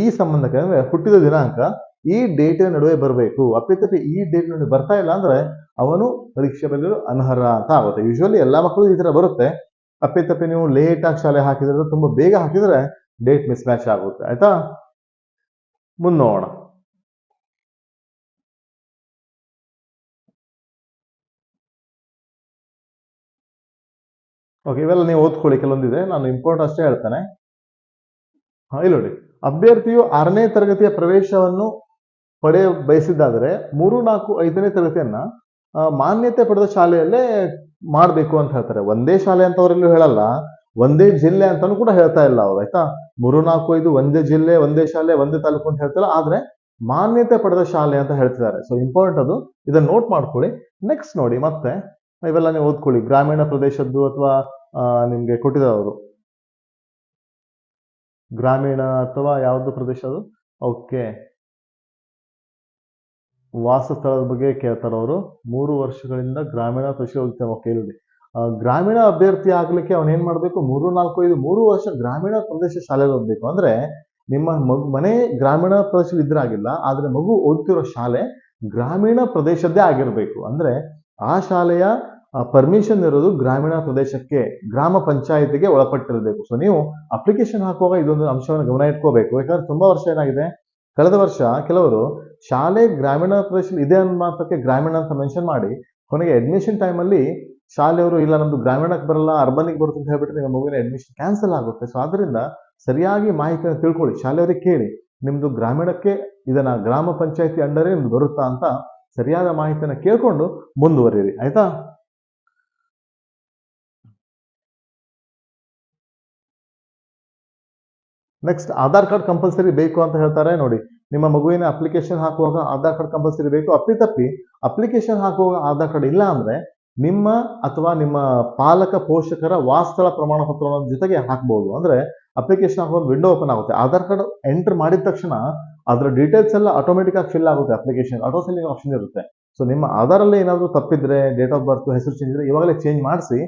ಈ ಸಂಬಂಧಕ್ಕೆ, ಅಂದ್ರೆ ಹುಟ್ಟಿದ ದಿನಾಂಕ ಈ ಡೇಟಿನ ನಡುವೆ ಬರಬೇಕು. ಅಪ್ಪಿತಪ್ಪಿ ಈ ಡೇಟ್ ನಡುವೆ ಬರ್ತಾ ಇಲ್ಲ ಅಂದ್ರೆ ಅವನು ಪರೀಕ್ಷೆ ಬರೆಯಲು ಅನರ್ಹ ಅಂತ ಆಗುತ್ತೆ. ಯೂಶುವಲಿ ಎಲ್ಲ ಮಕ್ಕಳು ಈ ತರ ಬರುತ್ತೆ. ಅಪ್ಪಿತಪ್ಪಿ ನೀವು ಲೇಟ್ ಆಗಿ ಶಾಲೆ ಹಾಕಿದ್ರೆ ತುಂಬಾ ಬೇಗ ಹಾಕಿದ್ರೆ ಡೇಟ್ ಮಿಸ್ ಮ್ಯಾಚ್ ಆಗುತ್ತೆ. ಆಯ್ತಾ? ಮುನ್ನೋಣ ಓಕೆ ಇವೆಲ್ಲ ನೀವು ಓದ್ಕೊಳ್ಳಿ. ಕೆಲವೊಂದಿದೆ. ನಾನು ಇಂಪಾರ್ಟೆಂಟ್ ಅಷ್ಟೇ ಹೇಳ್ತೇನೆ. ಹಾ, ಇಲ್ಲಿ ನೋಡಿ. ಅಭ್ಯರ್ಥಿಯು ಆರನೇ ತರಗತಿಯ ಪ್ರವೇಶವನ್ನು ಪಡೆಯ ಬಯಸಿದ್ದಾದರೆ ಮೂರು ನಾಲ್ಕು ಐದನೇ ತರಗತಿಯನ್ನ ಮಾನ್ಯತೆ ಪಡೆದ ಶಾಲೆಯಲ್ಲೇ ಮಾಡಬೇಕು ಅಂತ ಹೇಳ್ತಾರೆ. ಒಂದೇ ಶಾಲೆ ಅಂತ ಅವರೆಲ್ಲೂ ಹೇಳಲ್ಲ, ಒಂದೇ ಜಿಲ್ಲೆ ಅಂತಾನು ಕೂಡ ಹೇಳ್ತಾ ಇಲ್ಲ ಅವ್ರು, ಆಯ್ತಾ? ಮೂರು ನಾಲ್ಕು ಐದು ಒಂದೇ ಜಿಲ್ಲೆ, ಒಂದೇ ಶಾಲೆ, ಒಂದೇ ತಾಲೂಕು ಅಂತ ಹೇಳ್ತಾರೆ ಆದ್ರೆ ಮಾನ್ಯತೆ ಪಡೆದ ಶಾಲೆ ಅಂತ ಹೇಳ್ತಿದ್ದಾರೆ. ಸೊ ಇಂಪಾರ್ಟೆಂಟ್ ಅದು. ಇದನ್ನ ನೋಟ್ ಮಾಡ್ಕೊಳ್ಳಿ. ನೆಕ್ಸ್ಟ್ ನೋಡಿ, ಮತ್ತೆ ಇವೆಲ್ಲ ನೀವು ಓದ್ಕೊಳ್ಳಿ. ಗ್ರಾಮೀಣ ಪ್ರದೇಶದ್ದು ಅಥವಾ ನಿಮ್ಗೆ ಅವರು. ಗ್ರಾಮೀಣ ಅಥವಾ ಯಾವ್ದು ಪ್ರದೇಶ ಅದು? ಓಕೆ ವಾಸಸ್ಥಳದ ಬಗ್ಗೆ ಕೇಳ್ತಾರೆ ಅವರು. ಮೂರು ವರ್ಷಗಳಿಂದ ಗ್ರಾಮೀಣ ಕೃಷಿ ಉದ್ಯಮ ಕೇಳಿದೆ ಗ್ರಾಮೀಣ ಅಭ್ಯರ್ಥಿ ಆಗ್ಲಿಕ್ಕೆ ಅವನ್ ಮಾಡಬೇಕು ಮಾಡ್ಬೇಕು? ಮೂರು, ನಾಲ್ಕು, ಐದು, ಮೂರು ವರ್ಷ ಗ್ರಾಮೀಣ ಪ್ರದೇಶ ಶಾಲೆಗೆ ಹೋಗ್ಬೇಕು ಅಂದ್ರೆ ನಿಮ್ಮ ಮಗು, ಮನೆ ಗ್ರಾಮೀಣ ಪ್ರದೇಶದಲ್ಲಿ ಇದ್ರಾಗಿಲ್ಲ ಆದ್ರೆ ಮಗು ಓದ್ತಿರೋ ಶಾಲೆ ಗ್ರಾಮೀಣ ಪ್ರದೇಶದ್ದೇ ಆಗಿರಬೇಕು. ಅಂದ್ರೆ ಆ ಶಾಲೆಯ ಪರ್ಮಿಷನ್ ಇರೋದು ಗ್ರಾಮೀಣ ಪ್ರದೇಶಕ್ಕೆ, ಗ್ರಾಮ ಪಂಚಾಯತಿಗೆ ಒಳಪಟ್ಟಿರಬೇಕು. ಸೊ ನೀವು ಅಪ್ಲಿಕೇಶನ್ ಹಾಕುವಾಗ ಇದೊಂದು ಅಂಶವನ್ನು ಗಮನ ಇಟ್ಕೋಬೇಕು. ಯಾಕಂದ್ರೆ ತುಂಬಾ ವರ್ಷ ಏನಾಗಿದೆ? ಕಳೆದ ವರ್ಷ ಕೆಲವರು ಶಾಲೆ ಗ್ರಾಮೀಣ ಪ್ರದೇಶದಲ್ಲಿ ಇದೆ ಅನ್ನೋ ಮಾತ್ರಕ್ಕೆ ಗ್ರಾಮೀಣ ಅಂತ ಮೆನ್ಷನ್ ಮಾಡಿ, ಕೊನೆಗೆ ಅಡ್ಮಿಷನ್ ಟೈಮಲ್ಲಿ ಶಾಲೆಯವರು, ಇಲ್ಲ ನಮ್ದು ಗ್ರಾಮೀಣಕ್ಕೆ ಬರಲ್ಲ ಅರ್ಬನ್ಗೆ ಬರುತ್ತೆ ಅಂತ ಹೇಳ್ಬಿಟ್ಟು ನಿಮ್ಮ ಮಗುವಿನ ಅಡ್ಮಿಷನ್ ಕ್ಯಾನ್ಸಲ್ ಆಗುತ್ತೆ. ಸೊ ಆದ್ದರಿಂದ ಸರಿಯಾಗಿ ಮಾಹಿತಿಯನ್ನು ತಿಳ್ಕೊಳ್ಳಿ ಶಾಲೆಯವರಿಗೆ ಕೇಳಿ ನಿಮ್ಮದು ಗ್ರಾಮೀಣಕ್ಕೆ ಇದನ್ನು ಗ್ರಾಮ ಪಂಚಾಯತಿ ಅಂಡರೇ ನಿಮ್ದು ಬರುತ್ತಾ ಅಂತ ಸರಿಯಾದ ಮಾಹಿತಿಯನ್ನು ಕೇಳ್ಕೊಂಡು ಮುಂದುವರಿಯಿರಿ. ಆಯ್ತಾ? ನೆಕ್ಸ್ಟ್ ಆಧಾರ್ ಕಾರ್ಡ್ ಕಂಪಲ್ಸರಿ ಬೇಕು ಅಂತ ಹೇಳ್ತಾರೆ, ನೋಡಿ. ನಿಮ್ಮ ಮಗುವಿನ ಅಪ್ಲಿಕೇಶನ್ ಹಾಕುವಾಗ ಆಧಾರ್ ಕಾರ್ಡ್ ಕಂಪಲ್ಸರಿ ಬೇಕು. ಅಪ್ಪಿತಪ್ಪಿ ಅಪ್ಲಿಕೇಶನ್ ಹಾಕುವಾಗ ಆಧಾರ್ ಕಾರ್ಡ್ ಇಲ್ಲ ಅಂದ್ರೆ ನಿಮ್ಮ ಅಥವಾ ನಿಮ್ಮ ಪಾಲಕ ಪೋಷಕರ ವಾಸ್ತಳ ಪ್ರಮಾಣ ಪತ್ರವನ್ನು ಜೊತೆಗೆ ಹಾಕ್ಬಹುದು ಅಂದ್ರೆ ಅಪ್ಲಿಕೇಶನ್ ಹಾಕುವಾಗ ವಿಂಡೋ ಓಪನ್ ಆಗುತ್ತೆ. ಆಧಾರ್ ಕಾರ್ಡ್ ಎಂಟರ್ ಮಾಡಿದ ತಕ್ಷಣ ಅದರ ಡೀಟೇಲ್ಸ್ ಎಲ್ಲ ಆಟೋಮೆಟಿಕ್ ಆಗಿ ಫಿಲ್ ಆಗುತ್ತೆ ಅಪ್ಲಿಕೇಶನ್ ಆಟೋ ಸೆಲ್ಲಿಂಗ್ ಆಪ್ಷನ್ ಇರುತ್ತೆ. ಸೊ ನಿಮ್ಮ ಆಧಾರಲ್ಲಿ ಏನಾದರೂ ತಪ್ಪಿದ್ರೆ ಡೇಟ್ ಆಫ್ ಬರ್ತ್ ಹೆಸರು ಚೇಂಜ್ ಇದ್ರೆ ಇವಾಗಲೇ ಚೇಂಜ್ ಮಾಡಿಸಿ.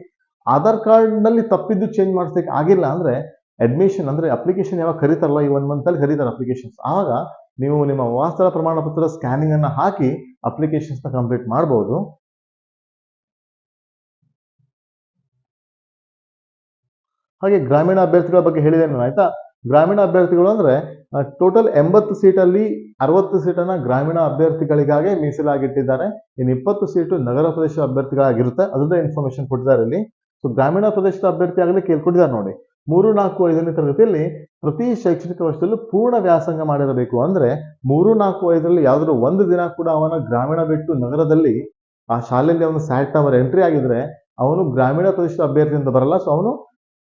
ಆಧಾರ್ ಕಾರ್ಡ್ನಲ್ಲಿ ತಪ್ಪಿದ್ದು ಚೇಂಜ್ ಮಾಡಿಸ್ಲಿಕ್ಕೆ ಆಗಿಲ್ಲ ಅಂದ್ರೆ ಅಡ್ಮಿಷನ್ ಅಂದ್ರೆ ಅಪ್ಲಿಕೇಶನ್ ಯಾವಾಗ ಕರೀತಾರಲ್ಲ ಈ ಒನ್ ಮಂತ್ ಅಲ್ಲಿ ಕರೀತಾರೆ ಅಪ್ಲಿಕೇಶನ್ಸ್ ಆಗ ನೀವು ನಿಮ್ಮ ವಾಸ್ತವ ಪ್ರಮಾಣ ಪತ್ರ ಸ್ಕ್ಯಾನಿಂಗ್ ಅನ್ನ ಹಾಕಿ ಅಪ್ಲಿಕೇಶನ್ಸ್ನ ಕಂಪ್ಲೀಟ್ ಮಾಡಬಹುದು ಹಾಗೆ ಗ್ರಾಮೀಣ ಅಭ್ಯರ್ಥಿಗಳ ಬಗ್ಗೆ ಹೇಳಿದೆ ನಾನು, ಆಯ್ತಾ? ಗ್ರಾಮೀಣ ಅಭ್ಯರ್ಥಿಗಳು ಅಂದ್ರೆ ಟೋಟಲ್ ಎಂಬತ್ತು ಸೀಟಲ್ಲಿ ಅರವತ್ತು ಸೀಟನ್ನು ಗ್ರಾಮೀಣ ಅಭ್ಯರ್ಥಿಗಳಿಗಾಗಿ ಮೀಸಲಾಗಿಟ್ಟಿದ್ದಾರೆ. ಇನ್ನು ಇಪ್ಪತ್ತು ಸೀಟು ನಗರ ಪ್ರದೇಶ ಅಭ್ಯರ್ಥಿಗಳಾಗಿರುತ್ತೆ. ಅದರದ್ದೇ ಇನ್ಫಾರ್ಮೇಶನ್ ಕೊಟ್ಟಿದ್ದಾರೆ ಇಲ್ಲಿ. ಸೊ ಗ್ರಾಮೀಣ ಪ್ರದೇಶದ ಅಭ್ಯರ್ಥಿ ಆಗಲಿ ಕೇಳ್ಕೊಟ್ಟಿದ್ದಾರೆ ನೋಡಿ. ಮೂರು ನಾಲ್ಕು ಐದನೇ ತರಗತಿಯಲ್ಲಿ ಪ್ರತಿ ಶೈಕ್ಷಣಿಕ ವರ್ಷದಲ್ಲೂ ಪೂರ್ಣ ವ್ಯಾಸಂಗ ಮಾಡಿರಬೇಕು. ಅಂದ್ರೆ ಮೂರು ನಾಲ್ಕು ಐದರಲ್ಲಿ ಯಾವ್ದಾದ್ರು ಒಂದು ದಿನ ಕೂಡ ಅವನ ಗ್ರಾಮೀಣ ಬಿಟ್ಟು ನಗರದಲ್ಲಿ ಆ ಶಾಲೆಯಲ್ಲಿ ಅವನು ಸ್ಯಾಟ್ ಅವರ್ ಎಂಟ್ರಿ ಆಗಿದ್ರೆ ಅವನು ಗ್ರಾಮೀಣ ಪ್ರದೇಶದ ಅಭ್ಯರ್ಥಿ ಅಂತ ಬರಲ್ಲ. ಸೊ ಅವನು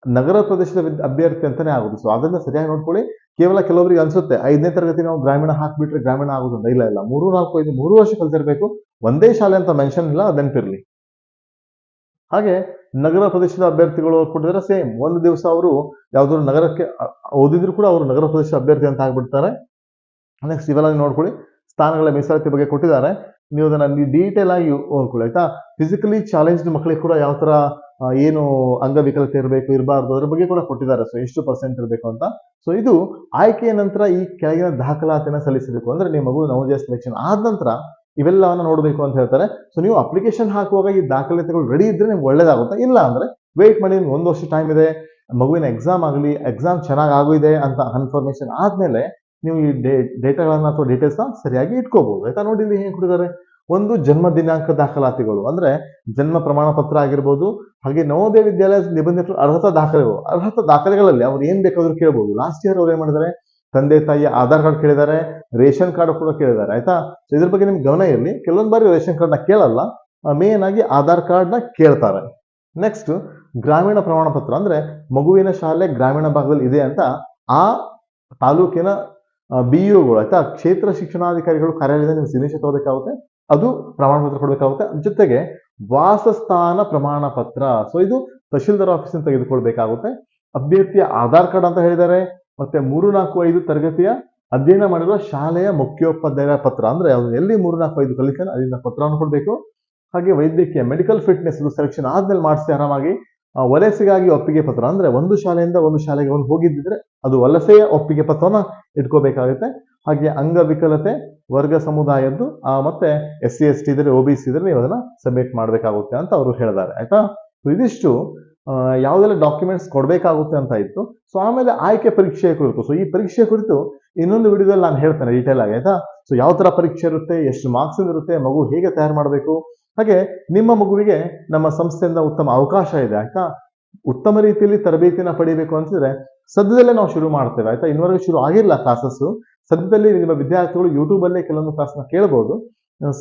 ನಗರ ಪ್ರದೇಶದ ಅಭ್ಯರ್ಥಿ ಅಂತಾನೆ ಆಗುದು. ಸೊ ಅದನ್ನ ಸರಿಯಾಗಿ ನೋಡ್ಕೊಳ್ಳಿ. ಕೇವಲ ಕೆಲವರಿಗೆ ಅನ್ಸುತ್ತೆ, ಐದನೇ ತರಗತಿ ನಾವು ಗ್ರಾಮೀಣ ಹಾಕ್ಬಿಟ್ರೆ ಗ್ರಾಮೀಣ ಆಗುದು ಅಂತ. ಇಲ್ಲ ಇಲ್ಲ. ಮೂರು ನಾಲ್ಕು ಐದು, ಮೂರು ವರ್ಷ ಕಲ್ತಿರ್ಬೇಕು. ಒಂದೇ ಶಾಲೆ ಅಂತ ಮೆನ್ಷನ್ ಇಲ್ಲ ಅದನ್ನ ಹಾಗೆ ನಗರ ಪ್ರದೇಶದ ಅಭ್ಯರ್ಥಿಗಳು ಕೊಟ್ಟಿದ್ರೆ ಸೇಮ್. ಒಂದು ದಿವಸ ಅವರು ಯಾವ್ದಾದ್ರು ನಗರಕ್ಕೆ ಓದಿದ್ರು ಕೂಡ ಅವರು ನಗರ ಪ್ರದೇಶದ ಅಭ್ಯರ್ಥಿ ಅಂತ ಆಗ್ಬಿಡ್ತಾರೆ. ನೆಕ್ಸ್ಟ್ ಇವೆಲ್ಲ ನೋಡ್ಕೊಳ್ಳಿ. ಸ್ಥಾನಗಳ ಮೀಸಲಾತಿ ಬಗ್ಗೆ ಕೊಟ್ಟಿದ್ದಾರೆ. ನೀವು ಅದನ್ನ ಡೀಟೇಲ್ ಆಗಿ ಓದ್ಕೊಳ್ಳಿ, ಆಯ್ತಾ? ಫಿಸಿಕಲಿ ಚಾಲೆಂಜ್ಡ್ ಮಕ್ಕಳಿಗೆ ಕೂಡ ಯಾವ ತರ ಏನು ಅಂಗವಿಕಲತೆ ಇರಬೇಕು, ಇರಬಾರ್ದು ಅದ್ರ ಬಗ್ಗೆ ಕೂಡ ಕೊಟ್ಟಿದ್ದಾರೆ. ಸೊ ಎಷ್ಟು ಪರ್ಸೆಂಟ್ ಇರಬೇಕು ಅಂತ. ಸೊ ಇದು ಆಯ್ಕೆಯ ನಂತರ ಈ ಕೆಳಗಿನ ದಾಖಲಾತಿನ ಸಲ್ಲಿಸಬೇಕು. ಅಂದ್ರೆ ನಿಮ್ಮ ಮಗು ನವೋದಯ ಸೆಲೆಕ್ಷನ್ ಆದ ನಂತರ ಇವೆಲ್ಲವನ್ನ ನೋಡಬೇಕು ಅಂತ ಹೇಳ್ತಾರೆ. ಸೊ ನೀವು ಅಪ್ಲಿಕೇಶನ್ ಹಾಕುವಾಗ ಈ ದಾಖಲಾತಿಗಳು ರೆಡಿ ಇದ್ರೆ ನಿಮ್ಗೆ ಒಳ್ಳೇದಾಗುತ್ತೆ. ಇಲ್ಲ ಅಂದ್ರೆ ವೆಯ್ಟ್ ಮಾಡಿ ನಿಮ್ಗೆ ಒಂದು ವರ್ಷ ಟೈಮ್ ಇದೆ, ಮಗುವಿನ ಎಕ್ಸಾಮ್ ಆಗಲಿ ಎಕ್ಸಾಮ್ ಚೆನ್ನಾಗಿ ಆಗಿದೆ ಅಂತ ಕನ್ಫರ್ಮೇಶನ್ ಆದ್ಮೇಲೆ ನೀವು ಈ ಡೇ, ಡೇಟಾಗಳನ್ನು ಅಥವಾ ಡೀಟೇಲ್ಸ್ನ ಸರಿಯಾಗಿ ಇಟ್ಕೋಬಹುದು ಆಯ್ತಾ? ನೋಡಿ ಇಲ್ಲಿ ಹೇಗೆ ಕೊಟ್ಟಿದ್ದಾರೆ. ಒಂದು ಜನ್ಮ ದಿನಾಂಕ ದಾಖಲಾತಿಗಳು. ಅಂದ್ರೆ ಜನ್ಮ ಪ್ರಮಾಣ ಪತ್ರ ಆಗಿರ್ಬೋದು, ಹಾಗೆ ನವೋದಯ ವಿದ್ಯಾಲಯ ನಿಬಂಧಿತ ಅರ್ಹತಾ ದಾಖಲೆಗಳು. ಅರ್ಹತಾ ದಾಖಲೆಗಳಲ್ಲಿ ಅವ್ರು ಏನ್ ಬೇಕಾದ್ರೂ ಕೇಳ್ಬೋದು. ಲಾಸ್ಟ್ ಇಯರ್ ಅವ್ರು ಏನ್ ಮಾಡಿದ್ದಾರೆ? ತಂದೆ ತಾಯಿಯ ಆಧಾರ್ ಕಾರ್ಡ್ ಕೇಳಿದ್ದಾರೆ, ರೇಷನ್ ಕಾರ್ಡ್ ಕೂಡ ಕೇಳಿದ್ದಾರೆ, ಆಯ್ತಾ? ಸೊ ಇದ್ರ ಬಗ್ಗೆ ನಿಮ್ಗೆ ಗಮನ ಇರಲಿ. ಕೆಲವೊಂದು ಬಾರಿ ರೇಷನ್ ಕಾರ್ಡ್ನ ಕೇಳಲ್ಲ ಮೇನ್ ಆಗಿ ಆಧಾರ್ ಕಾರ್ಡ್ನ ಕೇಳ್ತಾರೆ. ನೆಕ್ಸ್ಟ್ ಗ್ರಾಮೀಣ ಪ್ರಮಾಣ ಪತ್ರ ಅಂದ್ರೆ ಮಗುವಿನ ಶಾಲೆ ಗ್ರಾಮೀಣ ಭಾಗದಲ್ಲಿ ಇದೆ ಅಂತ ಆ ತಾಲೂಕಿನ ಬಿ ಗಳು, ಆಯ್ತಾ? ಕ್ಷೇತ್ರ ಶಿಕ್ಷಣಾಧಿಕಾರಿಗಳು ಕಾರ್ಯಾಲಯದ ನೀವು ಸಿಗ್ನೇಚರ್ ತಗೋಬೇಕಾಗುತ್ತೆ, ಅದು ಪ್ರಮಾಣ ಪತ್ರ ಕೊಡಬೇಕಾಗುತ್ತೆ. ಜೊತೆಗೆ ವಾಸಸ್ಥಾನ ಪ್ರಮಾಣ ಪತ್ರ. ಸೊ ಇದು ತಹಶೀಲ್ದಾರ್ ಆಫೀಸಿನ ತೆಗೆದುಕೊಳ್ಬೇಕಾಗುತ್ತೆ. ಅಭ್ಯರ್ಥಿಯ ಆಧಾರ್ ಕಾರ್ಡ್ ಅಂತ ಹೇಳಿದ್ದಾರೆ. ಮತ್ತೆ ಮೂರು ನಾಲ್ಕು ಐದು ತರಗತಿಯ ಅಧ್ಯಯನ ಮಾಡಿರುವ ಶಾಲೆಯ ಮುಖ್ಯೋಪಾಧ್ಯಾಯರ ಪತ್ರ. ಅಂದ್ರೆ ಅವ್ನು ಎಲ್ಲಿ ಮೂರು ನಾಲ್ಕು ಐದು ಕಲಿತಾನೆ ಅಲ್ಲಿಂದ ಪತ್ರವನ್ನು ಕೊಡಬೇಕು. ಹಾಗೆ ವೈದ್ಯಕೀಯ ಮೆಡಿಕಲ್ ಫಿಟ್ನೆಸ್ ಸೆಲೆಕ್ಷನ್ ಆದ್ಮೇಲೆ ಮಾಡಿಸಿ ಆರಾಮಾಗಿ ವಲಸೆಗಾಗಿ ಒಪ್ಪಿಗೆ ಪತ್ರ. ಅಂದ್ರೆ ಒಂದು ಶಾಲೆಯಿಂದ ಒಂದು ಶಾಲೆಗೆ ಅವನು ಹೋಗಿದ್ದಿದ್ರೆ ಅದು ವಲಸೆಯ ಒಪ್ಪಿಗೆ ಪತ್ರವನ್ನ ಇಟ್ಕೋಬೇಕಾಗುತ್ತೆ. ಹಾಗೆ ಅಂಗವಿಕಲತೆ ವರ್ಗ ಸಮುದಾಯದ್ದು ಆ, ಮತ್ತೆ ಎಸ್ ಸಿ ಎಸ್ ಟಿ ಇದ್ರೆ ಒ ಬಿ ಸಿ ಇದ್ರೆ ನೀವು ಅದನ್ನ ಸಬ್ಮಿಟ್ ಮಾಡಬೇಕಾಗುತ್ತೆ ಅಂತ ಅವರು ಹೇಳಿದ್ದಾರೆ ಆಯ್ತಾ? ಇದಿಷ್ಟು ಯಾವುದೆಲ್ಲ ಡಾಕ್ಯುಮೆಂಟ್ಸ್ ಕೊಡಬೇಕಾಗುತ್ತೆ ಅಂತ ಇತ್ತು. ಸೊ ಆಮೇಲೆ ಆಯ್ಕೆ ಪರೀಕ್ಷೆ ಕುರಿತು. ಸೊ ಈ ಪರೀಕ್ಷೆ ಕುರಿತು ಇನ್ನೊಂದು ವಿಡಿಯೋದಲ್ಲಿ ನಾನು ಹೇಳ್ತೇನೆ ಡೀಟೇಲ್ ಆಗಿ, ಆಯ್ತಾ? ಸೊ ಯಾವ ತರ ಪರೀಕ್ಷೆ ಇರುತ್ತೆ, ಎಷ್ಟು ಮಾರ್ಕ್ಸ್ ಇರುತ್ತೆ, ಮಗು ಹೇಗೆ ತಯಾರು ಮಾಡಬೇಕು? ಹಾಗೆ ನಿಮ್ಮ ಮಗುವಿಗೆ ನಮ್ಮ ಸಂಸ್ಥೆಯಿಂದ ಉತ್ತಮ ಅವಕಾಶ ಇದೆ, ಆಯ್ತಾ? ಉತ್ತಮ ರೀತಿಯಲ್ಲಿ ತರಬೇತಿನ ಪಡಿಬೇಕು ಅಂತಿದ್ರೆ ಸದ್ಯದಲ್ಲೇ ನಾವು ಶುರು ಮಾಡ್ತೇವೆ, ಆಯ್ತಾ? ಇನ್ನವರೆಗೂ ಶುರು ಆಗಿಲ್ಲ ಕ್ಲಾಸಸ್ ಸದ್ಯದಲ್ಲಿ ನಿಮ್ಮ ವಿದ್ಯಾರ್ಥಿಗಳು ಯೂಟ್ಯೂಬಲ್ಲೇ ಕೆಲವೊಂದು ಕ್ಲಾಸ್ನ ಕೇಳಬಹುದು ಅಹ್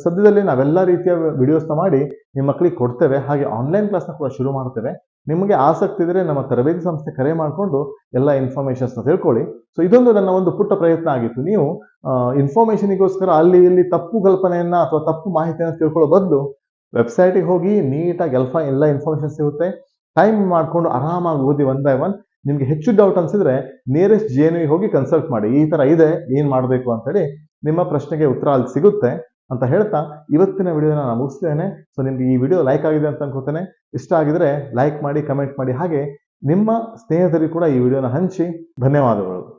ಸದ್ಯದಲ್ಲಿ ನಾವೆಲ್ಲ ರೀತಿಯ ವಿಡಿಯೋಸ್ನ ಮಾಡಿ ನಿಮ್ಮ ಮಕ್ಕಳಿಗೆ ಕೊಡ್ತೇವೆ. ಹಾಗೆ ಆನ್ಲೈನ್ ಕ್ಲಾಸ್ನ ಕೂಡ ಶುರು ಮಾಡ್ತೇವೆ. ನಿಮಗೆ ಆಸಕ್ತಿ ಇದ್ರೆ ನಮ್ಮ ತರಬೇತಿ ಸಂಸ್ಥೆ ಕರೆ ಮಾಡಿಕೊಂಡು ಎಲ್ಲ ಇನ್ಫಾರ್ಮೇಶನ್ಸ್ನ ತಿಳ್ಕೊಳ್ಳಿ. ಸೊ ಇದೊಂದು ನನ್ನ ಒಂದು ಪುಟ್ಟ ಪ್ರಯತ್ನ ಆಗಿತ್ತು. ನೀವು ಇನ್ಫಾರ್ಮೇಶನ್ಗೋಸ್ಕರ ಅಲ್ಲಿ ಇಲ್ಲಿ ತಪ್ಪು ಕಲ್ಪನೆಯನ್ನ ಅಥವಾ ತಪ್ಪು ಮಾಹಿತಿಯನ್ನು ತಿಳ್ಕೊಳ್ಳೋ ಬದಲು ವೆಬ್ಸೈಟಿಗೆ ಹೋಗಿ ನೀಟಾಗಿ ಎಲ್ಫಾ ಎಲ್ಲ ಇನ್ಫಾರ್ಮೇಶನ್ ಸಿಗುತ್ತೆ. ಟೈಮ್ ಮಾಡಿಕೊಂಡು ಆರಾಮಾಗಿ ಓದಿ ಒನ್ ಬೈ ಒನ್ ನಿಮಗೆ ಹೆಚ್ಚು ಡೌಟ್ ಅನ್ಸಿದ್ರೆ ನಿಯರೆಸ್ಟ್ ಜಿ ಎನ್ ಹೋಗಿ ಕನ್ಸಲ್ಟ್ ಮಾಡಿ. ಈ ತರ ಇದೆ, ಏನು ಮಾಡಬೇಕು ಅಂತೇಳಿ ನಿಮ್ಮ ಪ್ರಶ್ನೆಗೆ ಉತ್ತರ ಅಲ್ಲಿ ಸಿಗುತ್ತೆ. ಅಂತ ಹೇಳ್ತಾ ಇವತ್ತಿನ ವಿಡಿಯೋನ ನಾನು ಮುಗಿಸ್ತೇನೆ ಸೊ ನಿಮ್ಗೆ ಈ ವಿಡಿಯೋ ಲೈಕ್ ಆಗಿದೆ ಅಂತ ಅನ್ಕೋತೇನೆ. ಇಷ್ಟ ಆಗಿದ್ರೆ ಲೈಕ್ ಮಾಡಿ ಕಮೆಂಟ್ ಮಾಡಿ ಹಾಗೆ ನಿಮ್ಮ ಸ್ನೇಹಿತರಿಗೆ ಕೂಡ ಈ ವಿಡಿಯೋನ ಹಂಚಿ. ಧನ್ಯವಾದಗಳು.